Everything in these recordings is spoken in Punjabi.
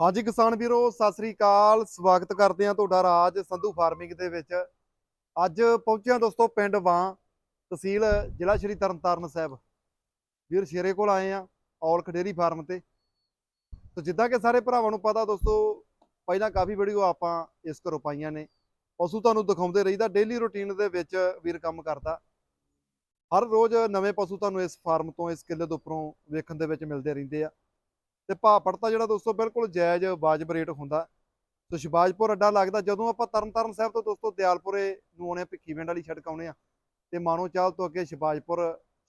ਹਾਂਜੀ ਕਿਸਾਨ ਵੀਰੋ, ਸਤਿ ਸ੍ਰੀ ਅਕਾਲ। ਸਵਾਗਤ ਕਰਦੇ ਹਾਂ ਤੁਹਾਡਾ ਰਾਜ ਸੰਧੂ ਫਾਰਮਿੰਗ ਦੇ ਵਿੱਚ। ਅੱਜ ਪਹੁੰਚਿਆ ਦੋਸਤੋ ਪਿੰਡ ਵਾਂ, ਤਹਿਸੀਲ ਜ਼ਿਲ੍ਹਾ ਸ਼੍ਰੀ ਤਰਨਤਾਰਨ ਸਾਹਿਬ। ਵੀਰ ਸ਼ੇਰੇ ਕੋਲ ਆਏ ਆ ਔਲਖ ਡੇਰੀ ਫਾਰਮ ਤੇ। ਤੋ ਜਿੱਦਾਂ ਕਿ ਸਾਰੇ ਭਰਾਵਾਂ ਨੂੰ ਪਤਾ ਦੋਸਤੋ, ਪਹਿਲਾਂ ਕਾਫੀ ਵੀਡੀਓ ਆਪਾਂ ਇਸ ਘਰੋਂ ਪਾਈਆਂ ਨੇ। ਪਸ਼ੂ ਤੁਹਾਨੂੰ ਦਿਖਾਉਂਦੇ ਰਹੀਦਾ ਡੇਲੀ ਰੁਟੀਨ ਦੇ ਵਿੱਚ ਵੀਰ ਕੰਮ ਕਰਦਾ। ਹਰ ਰੋਜ਼ ਨਵੇਂ ਪਸ਼ੂ ਤੁਹਾਨੂੰ ਇਸ ਫਾਰਮ ਤੋਂ, ਇਸ ਕਿੱਲੇ ਦੇ ਉੱਪਰੋਂ ਵੇਖਣ ਦੇ ਵਿੱਚ ਮਿਲਦੇ ਰਹਿੰਦੇ ਆ। ਤੇ ਭਾਅ ਪੜਤਾ ਜਿਹੜਾ ਦੋਸਤੋ ਬਿਲਕੁਲ ਜਾਇਜ਼ ਵਾਜਬ ਰੇਟ ਹੁੰਦਾ। ਸੋ ਸ਼ਿਬਾਜਪੁਰ ਅੱਡਾ ਲੱਗਦਾ ਜਦੋਂ ਆਪਾਂ ਤਰਨਤਾਰਨ ਸਾਹਿਬ ਤੋਂ ਦੋਸਤੋ ਦਿਆਲਪੁਰੇ ਨੂੰ ਆਉਣੇ ਭਿੱਖੀ ਪਿੰਡ ਵਾਲੀ ਸੜਕ ਆਉਣੇ ਆ ਤੇ ਮਾਨੋ ਚਾਲ ਤੋਂ ਅੱਗੇ ਸ਼ਿਵਾਜਪੁਰ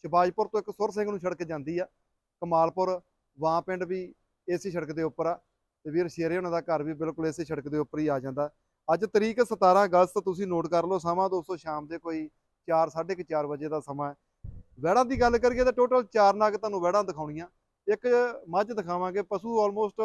ਸ਼ਿਬਾਜਪੁਰ ਤੋਂ ਇੱਕ ਸੁਰ ਸਿੰਘ ਨੂੰ ਸੜਕ ਜਾਂਦੀ ਆ। ਕਮਾਲਪੁਰ, ਵਾਂ ਪਿੰਡ ਵੀ ਇਸੇ ਸੜਕ ਦੇ ਉੱਪਰ ਆ, ਤੇ ਵੀਰ ਸ਼ੇਰੇ ਉਹਨਾਂ ਦਾ ਘਰ ਵੀ ਬਿਲਕੁਲ ਇਸੇ ਸੜਕ ਦੇ ਉੱਪਰ ਹੀ ਆ ਜਾਂਦਾ। ਅੱਜ ਤਰੀਕ 17 ਅਗਸਤ, ਤੁਸੀਂ ਨੋਟ ਕਰ ਲਓ, ਸਮਾਂ ਦੋਸਤੋ ਸ਼ਾਮ ਦੇ ਕੋਈ 4 4:30 ਵਜੇ ਦਾ ਸਮਾਂ ਹੈ। ਵਹਿੜਾਂ ਦੀ ਗੱਲ ਕਰੀਏ ਤਾਂ ਟੋਟਲ 4 ਨਾਗ ਤੁਹਾਨੂੰ ਵਹਿੜਾਂ ਦਿਖਾਉਣੀਆਂ। ਇੱਕ ਮੱਝ ਦਿਖਾਵਾਂਗੇ, ਪਸ਼ੂ ਆਲਮੋਸਟ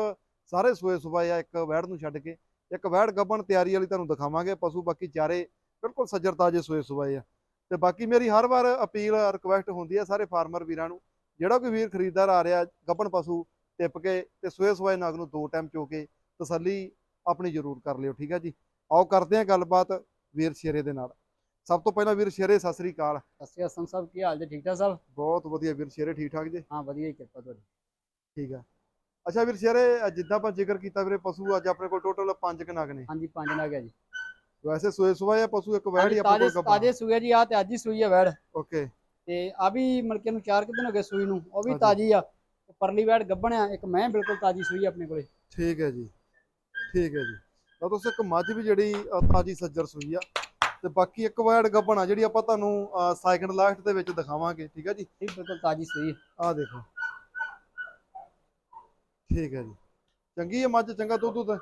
ਸਾਰੇ ਸੋਏ ਸੁਬਾਏ ਆ ਇੱਕ ਵੈੜ ਨੂੰ ਛੱਡ ਕੇ। ਇੱਕ ਵੈੜ ਗੱਭਣ ਤਿਆਰੀ ਵਾਲੀ ਤੁਹਾਨੂੰ ਦਿਖਾਵਾਂਗੇ, ਪਸ਼ੂ ਬਾਕੀ ਚਾਰੇ ਬਿਲਕੁਲ ਸੱਜਰ ਤਾਜੇ ਸੋਏ ਸੁਬਾਏ ਆ। ਤੇ ਬਾਕੀ ਮੇਰੀ ਹਰ ਵਾਰ ਅਪੀਲ ਰਿਕੁਐਸਟ ਹੁੰਦੀ ਆ ਸਾਰੇ ਫਾਰਮਰ ਵੀਰਾਂ ਨੂੰ, ਜਿਹੜਾ ਕੋਈ ਵੀਰ ਖਰੀਦਦਾਰ ਆ ਰਿਹਾ ਗੱਭਣ ਪਸ਼ੂ ਟਿੱਪ ਕੇ ਤੇ ਸੋਏ ਸੁਬਾਏ ਨਾਗ ਨੂੰ ਦੋ ਟਾਈਮ ਚੋ ਕੇ ਤਸੱਲੀ ਆਪਣੀ ਜ਼ਰੂਰ ਕਰ ਲਿਓ, ਠੀਕ ਆ ਜੀ? ਆਓ ਕਰਦੇ ਹਾਂ ਗੱਲਬਾਤ ਵੀਰ ਸ਼ੇਰੇ ਦੇ ਨਾਲ। ਸਭ ਤੋਂ ਪਹਿਲਾਂ ਵੀਰ ਸ਼ੇਰੇ ਸਤਿ ਸ੍ਰੀ ਅਕਾਲ। ਸਤਿ ਸੰਤ ਸਾਹਿਬ ਕੀ ਹਾਲ ਜੀ? ਠੀਕ ਠਾਕ ਸਾਹਿਬ ਬਹੁਤ ਵਧੀਆ ਵੀਰ ਸ਼ੇਰੇ ਠੀਕ ਠਾਕ ਜੀ? ਹਾਂ ਵਧੀਆ ਹੀ ਕਿਰਪਾ ਤੁਹਾਡੀ। ਠੀਕ ਆ। ਅੱਛਾ ਵੀਰ ਸ਼ੇਰੇ ਜਿੱਦਾਂ ਆਪਾਂ ਜ਼ਿਕਰ ਕੀਤਾ ਵੀਰੇ ਪਸ਼ੂ ਅੱਜ ਆਪਣੇ ਕੋਲ ਟੋਟਲ 5 ਕਨਾਗ ਨੇ। ਹਾਂਜੀ ਪੰਜ ਨਗ ਹੈ ਜੀ। ਵੈਸੇ ਸੋਏ ਸੁਬਾਏ ਆ ਪਸ਼ੂ ਇੱਕ ਵੈੜ ਹੀ ਆਪਣੇ ਕੋਲ ਤਾਜ਼ੇ ਸੂਏ ਜੀ ਆ ਤੇ ਅੱਜ ਹੀ ਸੂਈ ਆ ਵੈੜ। ਓਕੇ। ਤੇ ਆ ਵੀ ਮਲਕੇ ਨੂੰ ਚਾਰ ਕੁ ਦਿਨ ਹੋ ਗਏ ਸੂਈ ਨੂੰ ਉਹ ਵੀ। ਤਾਜ਼ੀ ਆ। ਪਰਲੀ ਵੈੜ ਗੱਭਣ ਆ ਇੱਕ ਮੈਂ ਬਿਲਕੁਲ ਤਾਜ਼ੀ ਸੂਈ ਆਪਣੇ ਕੋਲੇ। ਠੀਕ ਹੈ ਜੀ। ਠੀਕ ਹੈ ਜੀ। ਤਾਂ ਦੋਸਤੋ ਇੱਕ ਮੱਝ ਵੀ ਜਿਹੜੀ ਤਾਜੀ ਸੱਜਰ ਸੂਈ ਆ। ਤੇ ਬਾਕੀ ਇੱਕ ਵੈੜ ਗੱਬਣਾ ਜਿਹੜੀ ਆਪਾਂ ਤੁਹਾਨੂੰ ਸੈਕਿੰਡ ਲਾਸਟ ਦੇ ਵਿੱਚ ਦਿਖਾਵਾਂਗੇ ਠੀਕ ਹੈ ਜੀ? ਇਹ ਬਿਲਕੁਲ ਤਾਜ਼ੀ ਸੂਈ ਆ। ਦੇਖੋ। ਠੀਕ ਹੈ ਜੀ। ਚੰਗੀ ਹੈ ਮੱਝ ਚੰਗਾ ਦੁੱਧ ਦੁੱਧ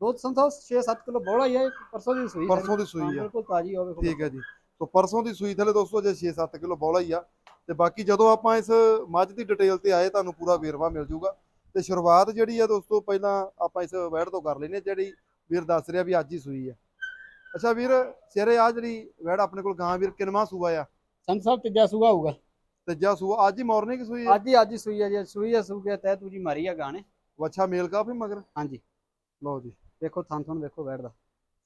ਦੁੱਧ ਸੰਤ 6-7 ਕਿਲੋ ਬੋਲਾ ਹੀ ਇੱਕ ਪਰਸੋਂ ਦੀ ਸੂਈ ਪਰਸੋਂ ਦੀ ਹਾਂ, ਸੂਈ ਆ। ਬਿਲਕੁਲ ਤਾਜ਼ੀ ਹੋਵੇ ਠੀਕ ਹੈ ਜੀ। ਸੋ ਪਰਸੋਂ ਦੀ ਸੂਈ ਥਲੇ ਦੋਸਤੋ ਜੇ 6-7 ਕਿਲੋ ਬੌਲਾ ਹੀ ਆ। ਤੇ ਬਾਕੀ ਜਦੋਂ ਆਪਾਂ ਇਸ ਮੱਝ ਦੀ ਡਿਟੇਲ ਤੇ ਆਏ ਤੁਹਾਨੂੰ ਪੂਰਾ ਵੇਰਵਾ ਮਿਲ ਜਾਊਗਾ ਤੇ ਸ਼ੁਰੂਆਤ ਜਿਹੜੀ ਆ ਦੋਸਤੋ ਪਹਿਲਾਂ ਆਪਾਂ ਇਸ ਵੈੜ ਤੋਂ ਕਰ ਲੈਨੇ ਜਿਹੜੀ ਵੀਰ ਦੱਸ ਰਿਹਾ ਵੀ ਅੱਜ ਹੀ ਸੂਈ ਆ। ਅੱਛਾ ਵੀਰ ਸਿਰੇ ਆ ਜਿਹੜੀ ਵੈੜ ਆਪਣੇ ਕੋਲ ਗਾਂ ਵੀਰ ਕਿਨਵਾ ਸੂਆ ਆ? ਸੰਤ ਸਾਹਿਬ ਤੀਜਾ ਸੂਆ ਹੋਊਗਾ। ਤੀਜਾ ਸੂਆ ਅੱਜ ਹੀ ਮਾਰਨਿੰਗ ਸੂਈ ਆ? ਅੱਜ ਹੀ ਅੱਜ ਹੀ ਸੂਈ ਆ ਜੀ ਸੂਈ ਆ ਸੂ ਕੇ ਤੈ ਤੂਜੀ ਮਾਰੀ ਆ ਗਾਣੇ ਵੱਛਾ ਮੇਲ ਕਾਫੀ ਮਗਰ? ਹਾਂਜੀ। ਲਓ ਜੀ। ਵੇਖੋ ਥਾਂ ਥਾਂ ਵੇਖੋ ਵੈੜ ਦਾ।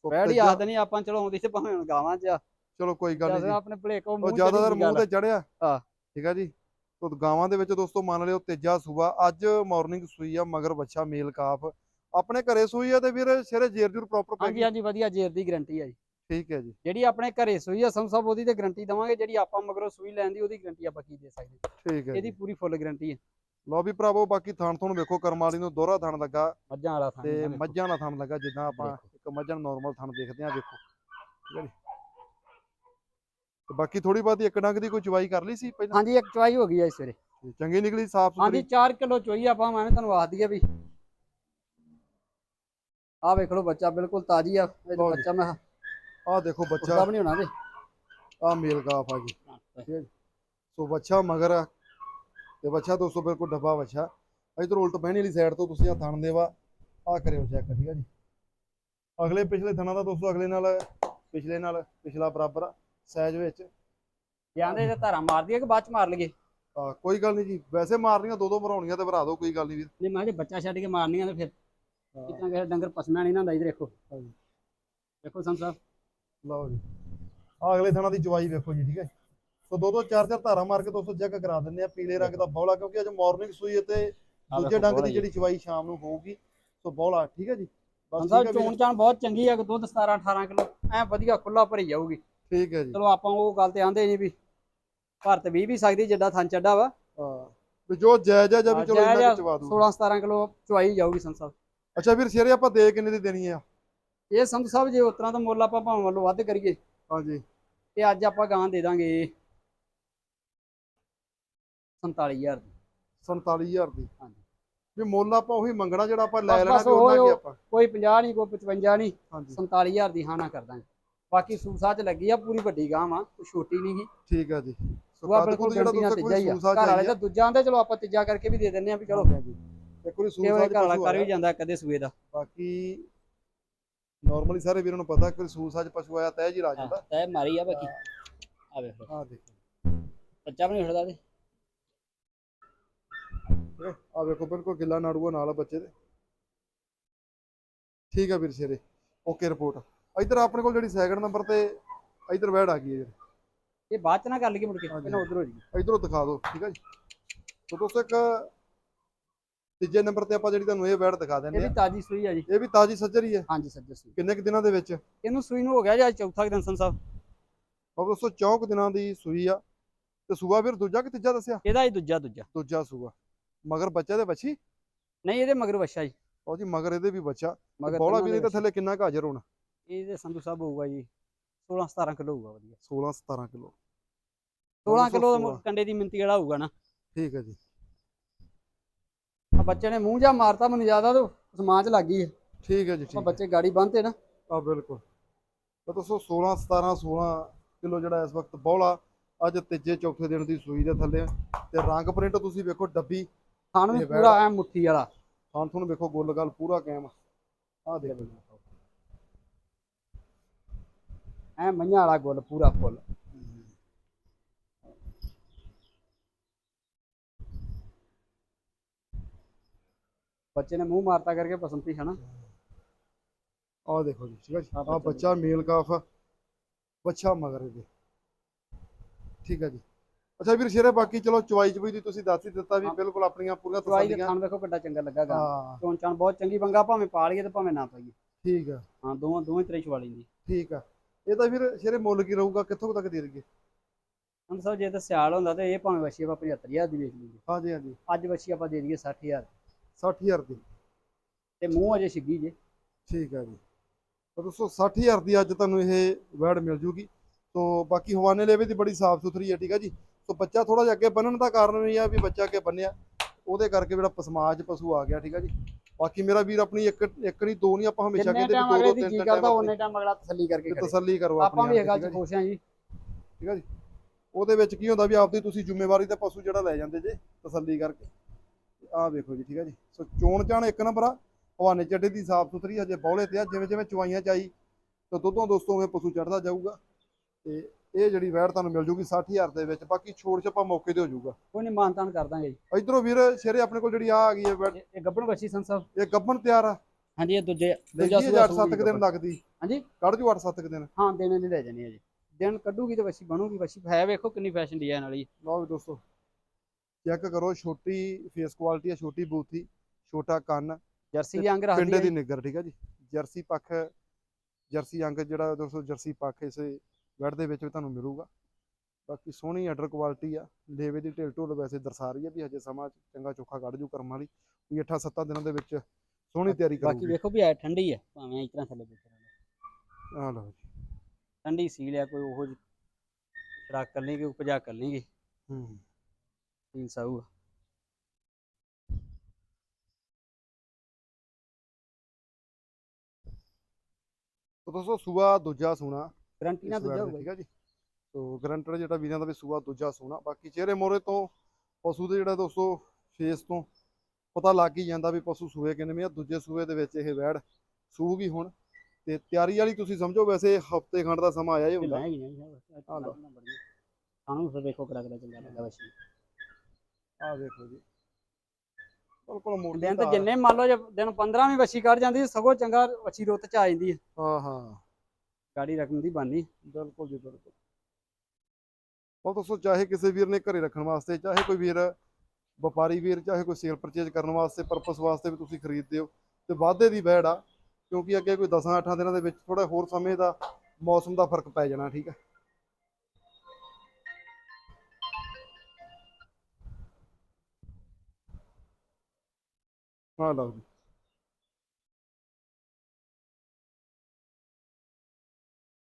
ਵੈੜ ਹੀ ਆਖਦੇ ਨਹੀਂ ਆਪਾਂ ਚਲੋ ਆਉਂਦੀ ਤੇ ਭਾਵੇਂ ਹੁਣ ਗਾਵਾਂ ਚ। ਚਲੋ ਕੋਈ ਗੱਲ ਨਹੀਂ ਆਪਣੇ ਉਹ ਮੂੰਹ ਜ਼ਿਆਦਾਤਰ ਮੂੰਹ ਤੇ ਚੜਿਆ। ਹਾਂ। ਠੀਕ ਆ ਜੀ। ਤੋ ਗਾਵਾਂ ਦੇ ਵਿੱਚ ਦੋਸਤੋ ਮੰਨ ਲਿਓ ਤੀਜਾ ਸੂਆ ਅੱਜ ਮਾਰਨਿੰਗ ਸੂਈ ਆ ਮਗਰ ਬੱਚਾ ਮੇਲ ਕਾਫ। ਆਪਣੇ ਘਰੇ ਸੂਈ ਆ ਤੇ ਵੀਰ ਸਿਰੇ ਜੇਰ ਜੂਰ ਪ੍ਰੋਪਰ ਪੈ ਹਾਂਜੀ ਹਾਂਜੀ ਵਧੀਆ ਜੇਰ ਦੀ ਗਾਰੰਟੀ ਆ ਜੀ। ਠੀਕ ਹੈ ਜੀ। ਜਿਹੜੀ ਆਪਣੇ ਘਰੇ ਸੂਈ ਆ ਸਮ ਸਭ ਉਹਦੀ ਤੇ ਗਾਰੰਟੀ ਦਵਾਂਗੇ ਜਿਹੜੀ ਆਪਾਂ ਮਗਰੋਂ ਸੂਈ ਲੈਣ ਦੀ ਉਹਦੀ ਗਾਰੰਟੀ ਆਪਾਂ ਕੀ ਦੇ ਸਕਦੇ। ਠੀਕ ਹੈ ਇਹਦੀ ਪੂਰੀ ਫੁੱਲ ਗਾਰੰਟੀ ਹੈ ਲਓ ਵੀ ਭਰਾਵੋ ਬਾਕੀ ਥਣ ਤੁਹਾਨੂੰ ਵੇਖੋ ਕਰਮ ਵਾਲੀ ਨੂੰ ਦੋਹਰਾ ਥਣ ਲੱਗਾ ਮੱਝਾਂ ਵਾਲਾ ਥਾਂ ਤੇ। ਮੱਝਾਂ ਦਾ ਥਣ ਲੱਗਾ ਜਿੱਦਾਂ ਆਪਾਂ। ਇੱਕ ਮੱਝਾਂ ਨਾਰਮਲ ਥਣ ਦੇਖਦੇ ਆ ਵੇਖੋ। ਠੀਕ ਹੈ ਜੀ। ਤੇ ਬਾਕੀ ਥੋੜੀ ਬਾਤੀ ਇੱਕ ਡੰਗ ਦੀ ਕੋਈ ਚਵਾਈ ਕਰ ਲਈ ਸੀ ਪਹਿਲਾਂ? ਹਾਂਜੀ ਇੱਕ ਚਵਾਈ ਹੋ ਗਈ ਆ ਇਸ ਸਵੇਰੇ। ਚੰਗੀ ਨਿਕਲੀ ਸਾਫ਼ ਹਾਂਜੀ ਸੁਥਰੀ। 4 ਕਿਲੋ ਚੋਈ ਆਪਾਂ ਮੈਂ ਤੁਹਾਨੂੰ ਆਖ ਦਈਏ ਵੀ ਆਹ ਵੇਖ ਲਓ ਬੱਚਾ ਬਿਲਕੁਲ ਤਾਜੀ ਆ। ਇਹ ਲਓ ਜੀ। ਬੱਚਾ ਮੈਂ ਆਹ ਦੇਖੋ ਬੱਚਾ। ਵੀ ਨਹੀਂ ਹੋਣਾ ਤੇ ਆਹ ਮੇਲ ਗਾਫ ਆ ਗਈ ਸੋ ਬੱਚਾ ਮਗਰ ਆ। ਤੇ ਬੱਚਾ ਦੋਸਤੋ ਬਿਲਕੁਲ ਡੱਬਾ ਬੱਚਾ। ਇਧਰ ਉਲਟ ਬਹਿਣੀ ਵਾਲੀ ਸਾਈਡ ਤੋਂ ਤੁਸੀਂ ਆ ਥਣ ਦੇਵਾ। ਆ ਕਰਿਓ ਚੈੱਕ ਠੀਕ ਆ ਜੀ। ਅਗਲੇ ਪਿਛਲੇ ਥਣਾ ਦਾ ਦੋਸਤੋ ਅਗਲੇ ਨਾਲ ਪਿਛਲੇ ਨਾਲ ਪਿਛਲਾ ਬਰਾਬਰ ਆ ਸਾਈਜ਼ ਵਿੱਚ। ਜਾਂਦੇ ਤੇ ਧਾਰਾ ਮਾਰ ਦਈਏ ਕਿ ਬਾਅਦ ਚ ਮਾਰ ਲਈਏ? ਆ ਕੋਈ ਗੱਲ ਨਹੀਂ ਜੀ। ਵੈਸੇ ਮਾਰਨੀਆਂ ਦੋ ਦੋ ਭਰਾਉਣੀਆਂ ਤੇ ਭਰਾ ਦਿਓ ਕੋਈ ਗੱਲ ਨਹੀਂ ਵੀਰ। ਨਹੀਂ ਮੈਂ ਜੇ ਬੱਚਾ ਛੱਡ ਕੇ ਮਾਰਨੀਆਂ ਤੇ ਫਿਰ ਕਿਤਨਾ ਕਿਸੇ ਡੰਗਰ ਪਸਮਿਆ ਨਹੀਂ ਨਾ ਹੁੰਦਾ ਦੇਖੋ। ਹਾਂਜੀ। ਦੇਖੋ ਸੰਤ ਸਾਹਿਬ। ਲਓ ਜੀ। ਆ ਅਗਲੇ ਥਣਾ ਦੀ ਚਵਾਈ ਵੇਖੋ ਜੀ ਠੀਕ ਹੈ ਸੋ ਦੋ ਦੋ ਚਾਰ ਚਾਰ ਧਾਰਾ ਮਾਰ ਕੇ ਦੋਸਤੋ ਚੈੱਕ ਕਰਾ ਦਿੰਦੇ ਆ ਪੀਲੇ ਰੰਗ ਦਾ ਬੌਲਾ ਕਿਉਂਕਿ ਅੱਜ ਮਾਰਨਿੰਗ ਸੂਈ ਤੇ ਦੂਜੇ ਡੰਗ ਦੀ ਜਿਹੜੀ ਚਵਾਈ ਸ਼ਾਮ ਨੂੰ ਹੋਊਗੀ ਸੋ ਬੌਲਾ ਠੀਕ ਹੈ ਜੀ। ਬਸ ਸਾਹਿਬ ਚੋਣ ਚਾਣ ਬਹੁਤ ਚੰਗੀ ਆ ਕਿ ਦੁੱਧ 17 18 ਕਿਲੋ ਐ ਵਧੀਆ ਖੁੱਲਾ ਭਰੀ ਜਾਊਗੀ। ਠੀਕ ਹੈ ਜੀ। ਚਲੋ ਆਪਾਂ ਉਹ ਗੱਲ ਤੇ ਆਂਦੇ ਨਹੀਂ ਵੀ ਭਾਰਤ 20 ਵੀ ਸਕਦੀ ਜਿੱਦਾਂ ਥਣ ਚੱਡਾ ਵਾ। ਹਾਂ। ਵੀ ਜੋ ਜਾਇਜ਼ ਹੈ ਜਾਂ ਵੀ ਚਲੋ ਇਹਨਾਂ ਆ, ਵਿੱਚ ਚਵਾ ਦੂ 16 17 ਕਿਲੋ ਚੁਆਈ ਜਾਊਗੀ ਸਾਹਿਬ। ਅੱਛਾ ਵੀਰ ਸ਼ੇਰੇ ਆਪਾਂ ਦੇ ਕਿੰਨੇ ਦੀ ਦੇਣੀ ਆ? ਇਹ ਸੰਤ ਸਾਹਿਬ ਜੇ ਉਤਰਾ ਦਾ ਮੁੱਲ ਆਪਾਂ ਭਾਵੇਂ ਵੱਲੋਂ ਵੱਧ ਕਰੀਏ ਹਾਂਜੀ। ਤੇ ਅੱਜ ਆਪਾਂ ਗਾਂ ਦੇ ਦਾਂਗੇ 47000 ਦੀ। 47000 ਦੀ? ਹਾਂਜੀ। ਵੀ ਮੁੱਲ ਆਪਾਂ ਉਹੀ ਮੰਗਣਾ ਜਿਹੜਾ ਆਪਾਂ ਲੈ ਲੈਣਾ ਤੇ ਉਹਨਾਂ ਉਹ- ਕੀ ਆਪਾਂ। ਕੋਈ 50 ਨਹੀਂ ਕੋਈ 55 ਨਹੀਂ ਹਾਂਜੀ। 47000 ਦੀ ਹਾਂ ਨਾ ਕਰ ਦਾਂਗੇ। ਬਾਕੀ ਸੂਸਾ ਚ ਲੱਗੀ ਆ ਪੂਰੀ ਵੱਡੀ ਗਾਂ ਵਾ ਕੋਈ ਛੋਟੀ ਨਹੀਂ ਗੀ। ਠੀਕ ਆ ਜੀ। ਸੋ ਉਹ ਕੱਦ ਬਿਲਕੁਲ ਜਿਹੜਾ ਆ। ਸੂਸਾ ਘਰ ਵਾਲੇ ਤਾਂ ਦੂਜਾ ਆਂਦੇ ਚਲੋ ਆਪਾਂ ਤੀਜਾ ਕਰਕੇ ਵੀ ਦੇ ਦਿੰਨੇ ਆ ਵੀ ਚਲੋ। ਕਿਉਂ ਸੂਸਾ ਘਰ ਵਾਲਾ ਚ ਕਰ ਵੀ ਜਾਂਦਾ ਕਦੇ ਸੂਏ ਦਾ। ਬਾਕੀ ਨਾਰਮਲੀ ਸਾਰੇ ਵੀਰਾਂ ਨੂੰ ਪਤਾ ਕਿ ਸੂਸਾ ਚ ਪਸ਼ੂ ਆਇਆ ਤੈ ਜੀ ਰਾ ਜਾਂਦਾ ਤੈ ਮਾਰੀ ਆ ਬਾਕੀ। ਆ ਵੇਖੋ ਆ ਦੇਖੋ। ਬੱਚਾ ਵੀ ਨਹੀਂ ਉੱਠਦਾ ਤੇ। ਆ ਵੇਖੋ ਬਿਲਕੁਲ ਗਿੱਲਾ ਨਾੜੂਆ ਨਾਲ ਆ ਬੱਚੇ ਦੇ। ਠੀਕ ਆ ਵੀਰ ਸ਼ੇਰੇ ਓਕੇ ਰਿਪੋਰਟ ਇੱਧਰ ਆਪਣੇ ਕੋਲ ਜਿਹੜੀ ਸੈਕਿੰਡ ਨੰਬਰ ਤੇ ਇੱਧਰ ਵੈੜ ਆ ਗਈ ਹੈ ਜੀ ਇਹ ਬਾਅਦ ਚ ਨਾ ਕਰ ਲਈਏ ਮੁੜ ਕੇ। ਪਹਿਲਾਂ ਉਧਰ ਹੋ ਜੀ ਇਧਰੋਂ ਦਿਖਾ ਦਿਓ ਠੀਕ ਹੈ ਜੀ। ਸੋ ਦੋਸਤੋ ਇੱਕ ਤੀਜੇ ਨੰਬਰ ਤੇ ਆਪਾਂ ਜਿਹੜੀ ਤੁਹਾਨੂੰ ਇਹ ਵੈੜ ਦਿਖਾ ਇਹ ਦਿੰਦੇ ਵੀ ਆ ਤਾਜੀ ਸੂਈ ਆ ਜੀ। ਇਹ ਵੀ ਤਾਜੀ ਸੱਜਰ ਹੀ। ਹੈ ਹਾਂਜੀ ਸੱਜਰ ਸੂਈ। ਕਿੰਨੇ ਕੁ ਦਿਨਾਂ ਦੇ ਵਿੱਚ? ਇਹਨੂੰ ਸੂਈ ਨੂੰ ਹੋ ਗਿਆ ਜੀ ਅੱਜ ਚੌਥਾ ਦਿਨ ਸੰਤ ਸਾਹਿਬ। ਦੋਸਤੋ ਚੌਂਕ ਦਿਨਾਂ ਦੀ ਸੂਈ ਆ। ਤੇ ਸੂਆ ਵੀਰ ਦੂਜਾ ਕਿ ਤੀਜਾ ਦੱਸਿਆ? ਇਹਦਾ ਹੀ ਦੂਜਾ ਦੂਜਾ। ਦੂਜਾ ਸੂਆ। ਮਗਰ ਬੱਚੇ ਦੇ ਬੱਚੀ? ਨਹੀਂ ਇਹਦੇ ਮਗਰ ਵੱਛਾ ਜੀ। ਉਹ ਜੀ ਮਗਰ ਇਹਦੇ ਵੀ ਬੱਚਾ। ਮਗਰ ਬੌਲਾ ਵੀ ਦੇ ਨਹੀਂ ਤਾਂ ਥੱਲੇ ਕਿੰਨਾ ਕੁ ਹਾਜ਼ਰ ਹੋਣਾ? ਇਹਦੇ ਸੰਧੂ ਸਾਹਿਬ ਹੋਊਗਾ ਜੀ 16 17 ਕਿਲੋ ਹੋਊਗਾ ਵਧੀਆ। 16 17 ਕਿਲੋ। 16 ਕਿਲੋ ਕੰਡੇ ਦੀ ਮਿੰਤੀ ਵਾਲਾ ਹੋਊਗਾ ਨਾ। ਠੀਕ ਹੈ ਜੀ। ਬੱਚੇ ਨੇ ਮੂੰਹ ਜਾ ਮਾਰਤਾ ਮੈਨੂੰ ਜ਼ਿਆਦਾ ਤਾਂ ਸਮਾਨ ਚ ਲੱਗ ਗਈ ਹੈ ਠੀਕ ਹੈ ਜੀ ਆਪਾਂ ਠੀਕ ਬੱਚੇ ਗਾੜੀ ਬੰਨਤੇ ਨਾ। ਆ ਬਿਲਕੁਲ। ਤਾਂ ਦੋਸਤੋ 16 17 16 ਕਿਲੋ ਜਿਹੜਾ ਇਸ ਵਕਤ ਬੌਲਾ ਅੱਜ ਤੀਜੇ ਚੌਥੇ ਦਿਨ ਦੀ ਸੂਈ ਦੇ ਥੱਲੇ। ਆ। ਤੇ ਰੰਗ ਪ੍ਰਿੰਟ ਤੁਸੀਂ ਵੇਖੋ ਡੱਬੀ ਖਾਣ ਇਹ ਪੂਰਾ ਐ ਮੁੱਠੀ ਵਾਲਾ। ਹਾਂ ਤੁਹਾਨੂੰ ਵੇਖੋ ਗੁੱਲ ਗੱਲ ਪੂਰਾ ਕਾਇਮ। ਆ ਦੇਖੋ ਜੀ। ਐ ਮਈਆਂ ਵਾਲਾ ਗੁੱਲ ਪੂਰਾ ਫੁੱਲ। ਬੱਚੇ ਨੇ ਮੂੰਹ ਮਾਰਤਾ ਕਰਕੇ ਪਸੰਦ ਹੈ ਨਾ। ਆਹ ਦੇਖੋ ਜੀ ਠੀਕ ਹੈ ਜੀ। ਆਹ ਬੱਚਾ ਬੱਚਾ ਮੇਲ ਕਾਫ ਆ। ਬੱਚਾ ਮਗਰ ਇਹਦੇ। ਠੀਕ ਹੈ ਜੀ। ਅੱਛਾ ਵੀਰ ਸ਼ੇਰੇ ਬਾਕੀ ਚਲੋ ਚਵਾਈ ਚਵਾਈ ਦੀ ਤੁਸੀਂ ਦੱਸ ਹੀ ਦਿੱਤਾ ਵੀ ਹਾਂ। ਬਿਲਕੁਲ ਆਪਣੀਆਂ ਪੂਰੀਆਂ ਦਵਾਈ ਦੇ ਤਸੱਲੀਆਂ। ਖਾਣ ਵੇਖੋ ਕਿੱਡਾ ਚੰਗਾ ਲੱਗਾ ਗਾ। ਹਾਂ। ਚੋਣ ਚਾਣ ਬਹੁਤ ਚੰਗੀ ਬੰਗਾ ਭਾਵੇਂ ਪਾ ਲਈਏ ਤੇ ਭਾਵੇਂ ਨਾ ਪਾਈਏ। ਠੀਕ ਆ ਹਾਂ ਦੋਵਾਂ ਦੋਵੇਂ ਤਰ੍ਹਾਂ ਹੀ ਛਵਾ ਲੈਂਦੀ। ਠੀਕ ਆ ਇਹ ਤਾਂ ਵੀਰ ਸ਼ੇਰੇ ਮੁੱਲ ਕੀ ਰਹੂਗਾ? ਕਿੱਥੋਂ ਕੁ ਤੱਕ ਦੇ ਦੇਗੇ ਹੁਣ ਸਾਹਿਬ ਜੇ ਤਾਂ ਸਿਆਲ ਹੁੰਦਾ ਤੇ ਇਹ ਭਾਵੇਂ ਵਛੀ ਆਪਾਂ 75000 ਦੀ ਵੇਚ ਲਈਏ। ਹਾਂਜੀ ਹਾਂਜੀ। ਅੱਜ ਵਛੀ ਆਪਾਂ ਦੇ ਦਈਏ 60000 60000 ਦੀ। ਤੇ ਮੂੰਹ ਅਜੇ ਛਿੱਗੀ ਜੇ। ਠੀਕ ਹੈ ਜੀ। ਤਾਂ ਦੋਸਤੋ 60000 ਦੀ ਅੱਜ ਤੁਹਾਨੂੰ ਇਹ ਵੈੜ ਮਿਲ ਜੂਗੀ। ਤੋਂ ਬਾਕੀ ਹਵਾਨੇ ਲੇਵੇ ਦੀ ਬੜੀ ਸਾਫ਼ ਸੁਥਰੀ ਹੈ ਠੀਕ ਹੈ ਜੀ। ਤੋਂ ਬੱਚਾ ਥੋੜਾ ਜਿਹਾ ਅੱਗੇ ਬੰਨਣ ਦਾ ਕਾਰਨ ਵੀ ਆ ਵੀ ਬੱਚਾ ਅੱਗੇ ਬੰਨਿਆ। ਉਹਦੇ ਕਰਕੇ ਜਿਹੜਾ ਪਸਮਾਜ ਪਸ਼ੂ ਆ ਗਿਆ ਠੀਕ ਹੈ ਜੀ। ਬਾਕੀ ਮੇਰਾ ਵੀਰ ਆਪਣੀ ਇੱਕ ਇੱਕ ਨਹੀਂ ਦੋ ਨਹੀਂ ਆਪਾਂ ਹਮੇਸ਼ਾ ਕਹਿੰਦੇ ਦੋ ਦੋ ਤਿੰਨ ਤਿੰਨ ਕਰਦਾ ਉਹਨੇ ਟਾਈਮ ਅਗਲਾ ਤਸੱਲੀ ਕਰਕੇ ਤਸੱਲੀ ਕਰੋ ਆਪਾਂ ਵੀ ਇਹ ਗੱਲ ਚ ਜੀ ਖੁਸ਼ ਹਾਂ ਜੀ। ਠੀਕ ਹੈ ਜੀ। ਉਹਦੇ ਵਿੱਚ ਕੀ ਹੁੰਦਾ ਵੀ ਆਪਦੀ ਤੁਸੀਂ ਜ਼ਿੰਮੇਵਾਰੀ ਤੇ ਪਸ਼ੂ ਜਿਹੜਾ ਲੈ ਜਾਂਦੇ ਜੇ ਤਸੱਲੀ ਕਰਕੇ। ਆਹ ਵੇਖੋ ਜੀ ਠੀਕ ਹੈ ਜੀ। ਸੋ ਚੋਣ ਚਾਣ ਇੱਕ ਨੰਬਰ ਆ। ਹਵਾਨੇ ਚੱਡੇ ਦੀ ਸਾਫ਼ ਸੁਥਰੀ ਹਜੇ ਬੌਲੇ ਤੇ ਆ ਜਿਵੇਂ ਜਿਵੇਂ ਚਵਾਈਆਂ ਚਾਈ ਤਾਂ ਦੁੱਧੋਂ ਦੋਸਤੋ ਉਵੇਂ ਪਸ਼ੂ ਚੜਦਾ ਜਾਊਗਾ। ਤੇ ਇਹ ਜਿਹੜੀ ਵੈੜ ਤੁਹਾਨੂੰ ਮਿਲ ਜੂਗੀ 60000 ਦੇ ਵਿੱਚ ਬਾਕੀ ਛੋੜ ਛੱਪਾ ਮੌਕੇ ਤੇ ਹੋ ਜਾਊਗਾ। ਕੋਈ ਨਹੀਂ ਮਾਨਤਾਨ ਕਰ ਦਾਂਗੇ ਜੀ। ਇਧਰੋਂ ਵੀਰ ਸ਼ੇਰੇ ਆਪਣੇ ਕੋਲ ਜਿਹੜੀ ਆ ਆ ਗਈ ਹੈ ਵੈੜ। ਇਹ- ਇਹ ਗੱਬਣ ਸੰਤ ਸਾਹਿਬ। ਇਹ ਗੱਬਣ ਤਿਆਰ ਆ। ਹਾਂਜੀ ਇਹ ਦੂਜੇ ਦੂਜਾ ਸੂਆ 8-7 ਦਿਨ। ਲੱਗਦੀ। ਹਾਂਜੀ? ਕੱਢ ਜੂ 8-7 ਦਿਨ। ਹਾਂ ਦੇਣੇ ਨਹੀਂ ਲੈ ਜਾਣੇ ਜੀ। ਦਿਨ ਕੱਢੂਗੀ ਤੇ ਵਛੀ ਬਣੂਗੀ ਵਛੀ ਹੈ ਵੇਖੋ ਕਿੰਨੀ ਫੈਸ਼ਨ ਡਿਜ਼ਾਈਨ ਵਾਲੀ। ਲਓ ਦੋਸਤੋ। ਚੈੱਕ ਕਰੋ ਛੋਟੀ ਫੇਸ ਕੁਆਲਿਟੀ ਆ ਛੋਟੀ ਬੂਥੀ ਛੋਟਾ ਕੰਨ। ਜਰਸੀ ਅੰਗ ਰੱਖਦੀ ਪਿੰਡੇ ਦੀ। ਨਿੱਗਰ ਠੀਕ ਹੈ ਜੀ? ਜਰਸੀ ਪੱਖ ਜਰਸੀ ਅੰਗ ਜਿਹੜਾ ਦੋਸਤੋ ਜਰਸੀ ਪੱਖ ਇਸੇ ਵੈੜ ਦੇ ਵਿੱਚ ਵੀ ਤੁਹਾਨੂੰ ਮਿਲੂਗਾ। ਬਾਕੀ ਸੋਹਣੀ ਆਰਡਰ ਕੁਆਲਿਟੀ ਆ। ਲੇਵੇ ਦੀ ਢਿਲ ਢੁੱਲ ਵੈਸੇ ਦਰਸਾ ਰਹੀ ਹੈ ਵੀ ਹਜੇ ਸਮਾਂ ਚੰਗਾ ਚੋਖਾ ਕੱਢ ਜੂ ਕਰਮ ਵਾਲੀ ਵੀ 8-7 ਦਿਨਾਂ ਦੇ ਵਿੱਚ ਸੋਹਣੀ ਤਿਆਰੀ ਬਾਕੀ ਕਰੂਗੀ। ਵੇਖੋ ਵੀ ਐ ਠੰਡੀ ਹੈ ਭਾਵੇਂ ਇਸ ਤਰ੍ਹਾਂ ਥੱਲੇ ਬੈਠੇ ਆ ਲਓ ਜੀ। ਠੰਡੀ ਸੀਲ ਆ ਕੋਈ ਉਹੋ ਜਿਹੀ ਸ਼ਰਾਕ ਕਰ ਲਈ ਕਿ ਉਪਜਾ ਕਰ ਲਈਗੇ ਹੂੰ। ਸਾਊ ਆ। ਤਾਂ ਦੋਸਤੋ ਸੂਆ ਦੂਜਾ ਸੋਨਾ ਗਰੰਟੀ ਨਾਲ ਦੂਜਾ ਹੋਊਗਾ ਠੀਕ ਹੈ ਜੀ। ਸੋ ਗਰੰਟਰ ਜਿਹੜਾ ਵੀਰਾਂ ਦਾ ਵੀ ਸੂਆ ਦੂਜਾ ਸੋਨਾ ਬਾਕੀ ਚਿਹਰੇ ਮੋਰੇ ਤੋਂ ਪਸ਼ੂ ਦੇ ਜਿਹੜਾ ਦੋਸਤੋ ਫੇਸ ਤੋਂ ਪਤਾ ਲੱਗ ਹੀ ਜਾਂਦਾ ਵੀ ਪਸ਼ੂ ਸੂਏ ਕਿੰਨੇ ਆ। ਦੂਜੇ ਸੂਏ ਦੇ ਵਿੱਚ ਇਹ ਵੈੜ ਸੂਗੀ ਹੁਣ। ਤੇ ਤਿਆਰੀ ਵਾਲੀ ਤੁਸੀਂ ਸਮਝੋ ਵੈਸੇ ਹਫ਼ਤੇ ਖੰਡ ਦਾ ਸਮਾਂ ਆਇਆ ਹੀ ਹੁੰਦਾ। ਲੈ ਆ ਲਓ। ਸਾਨੂੰ ਵੇਖੋ ਕਿਹੜਾ ਕਿਹੜਾ ਚੰਗਾ ਲੱਗਾ ਵਛੀ ਆ ਦੇਖੋ ਜੀ। ਬਿਲਕੁਲ ਮੋਟੀ ਦਿਨ ਤੇ। ਜਿੰਨੇ ਮੰਨ ਲਓ ਜੇ ਦਿਨ 15 ਵੀ ਵਛੀ ਕੱਢ ਜਾਂਦੀ ਸਗੋਂ ਚੰਗਾ ਵਛੀ ਰੁੱਤ ਚ ਆ ਜਾਂਦੀ ਹੈ। ਹਾਂ ਹਾਂ। ਗਾੜੀ ਰਕਮ ਦੀ ਬਾਨੀ ਬਿਲਕੁਲ ਜੀ ਬਿਲਕੁਲ। ਉਹ ਦੋਸਤੋ ਚਾਹੇ ਕਿਸੇ ਵੀਰ ਨੇ ਘਰੇ ਰੱਖਣ ਵਾਸਤੇ ਚਾਹੇ ਕੋਈ ਵੀਰ ਵਪਾਰੀ ਵੀਰ ਚਾਹੇ ਕੋਈ ਸੇਲ ਪਰਚੇਜ ਕਰਨ ਵਾਸਤੇ ਪਰਪਸ ਵਾਸਤੇ ਵੀ ਤੁਸੀਂ ਖਰੀਦਦੇ ਹੋ ਤੇ ਵਾਧੇ ਦੀ ਵੈੜ ਆ ਕਿਉਂਕਿ ਅੱਗੇ ਕੋਈ 10-8 ਦਿਨਾਂ ਦੇ ਵਿੱਚ ਥੋੜਾ ਹੋਰ ਸਮੇਂ ਦਾ ਮੌਸਮ ਦਾ ਫ਼ਰਕ ਪੈ ਜਾਣਾ ਠੀਕ ਹੈ? ਹਾਂ ਲਓ ਜੀ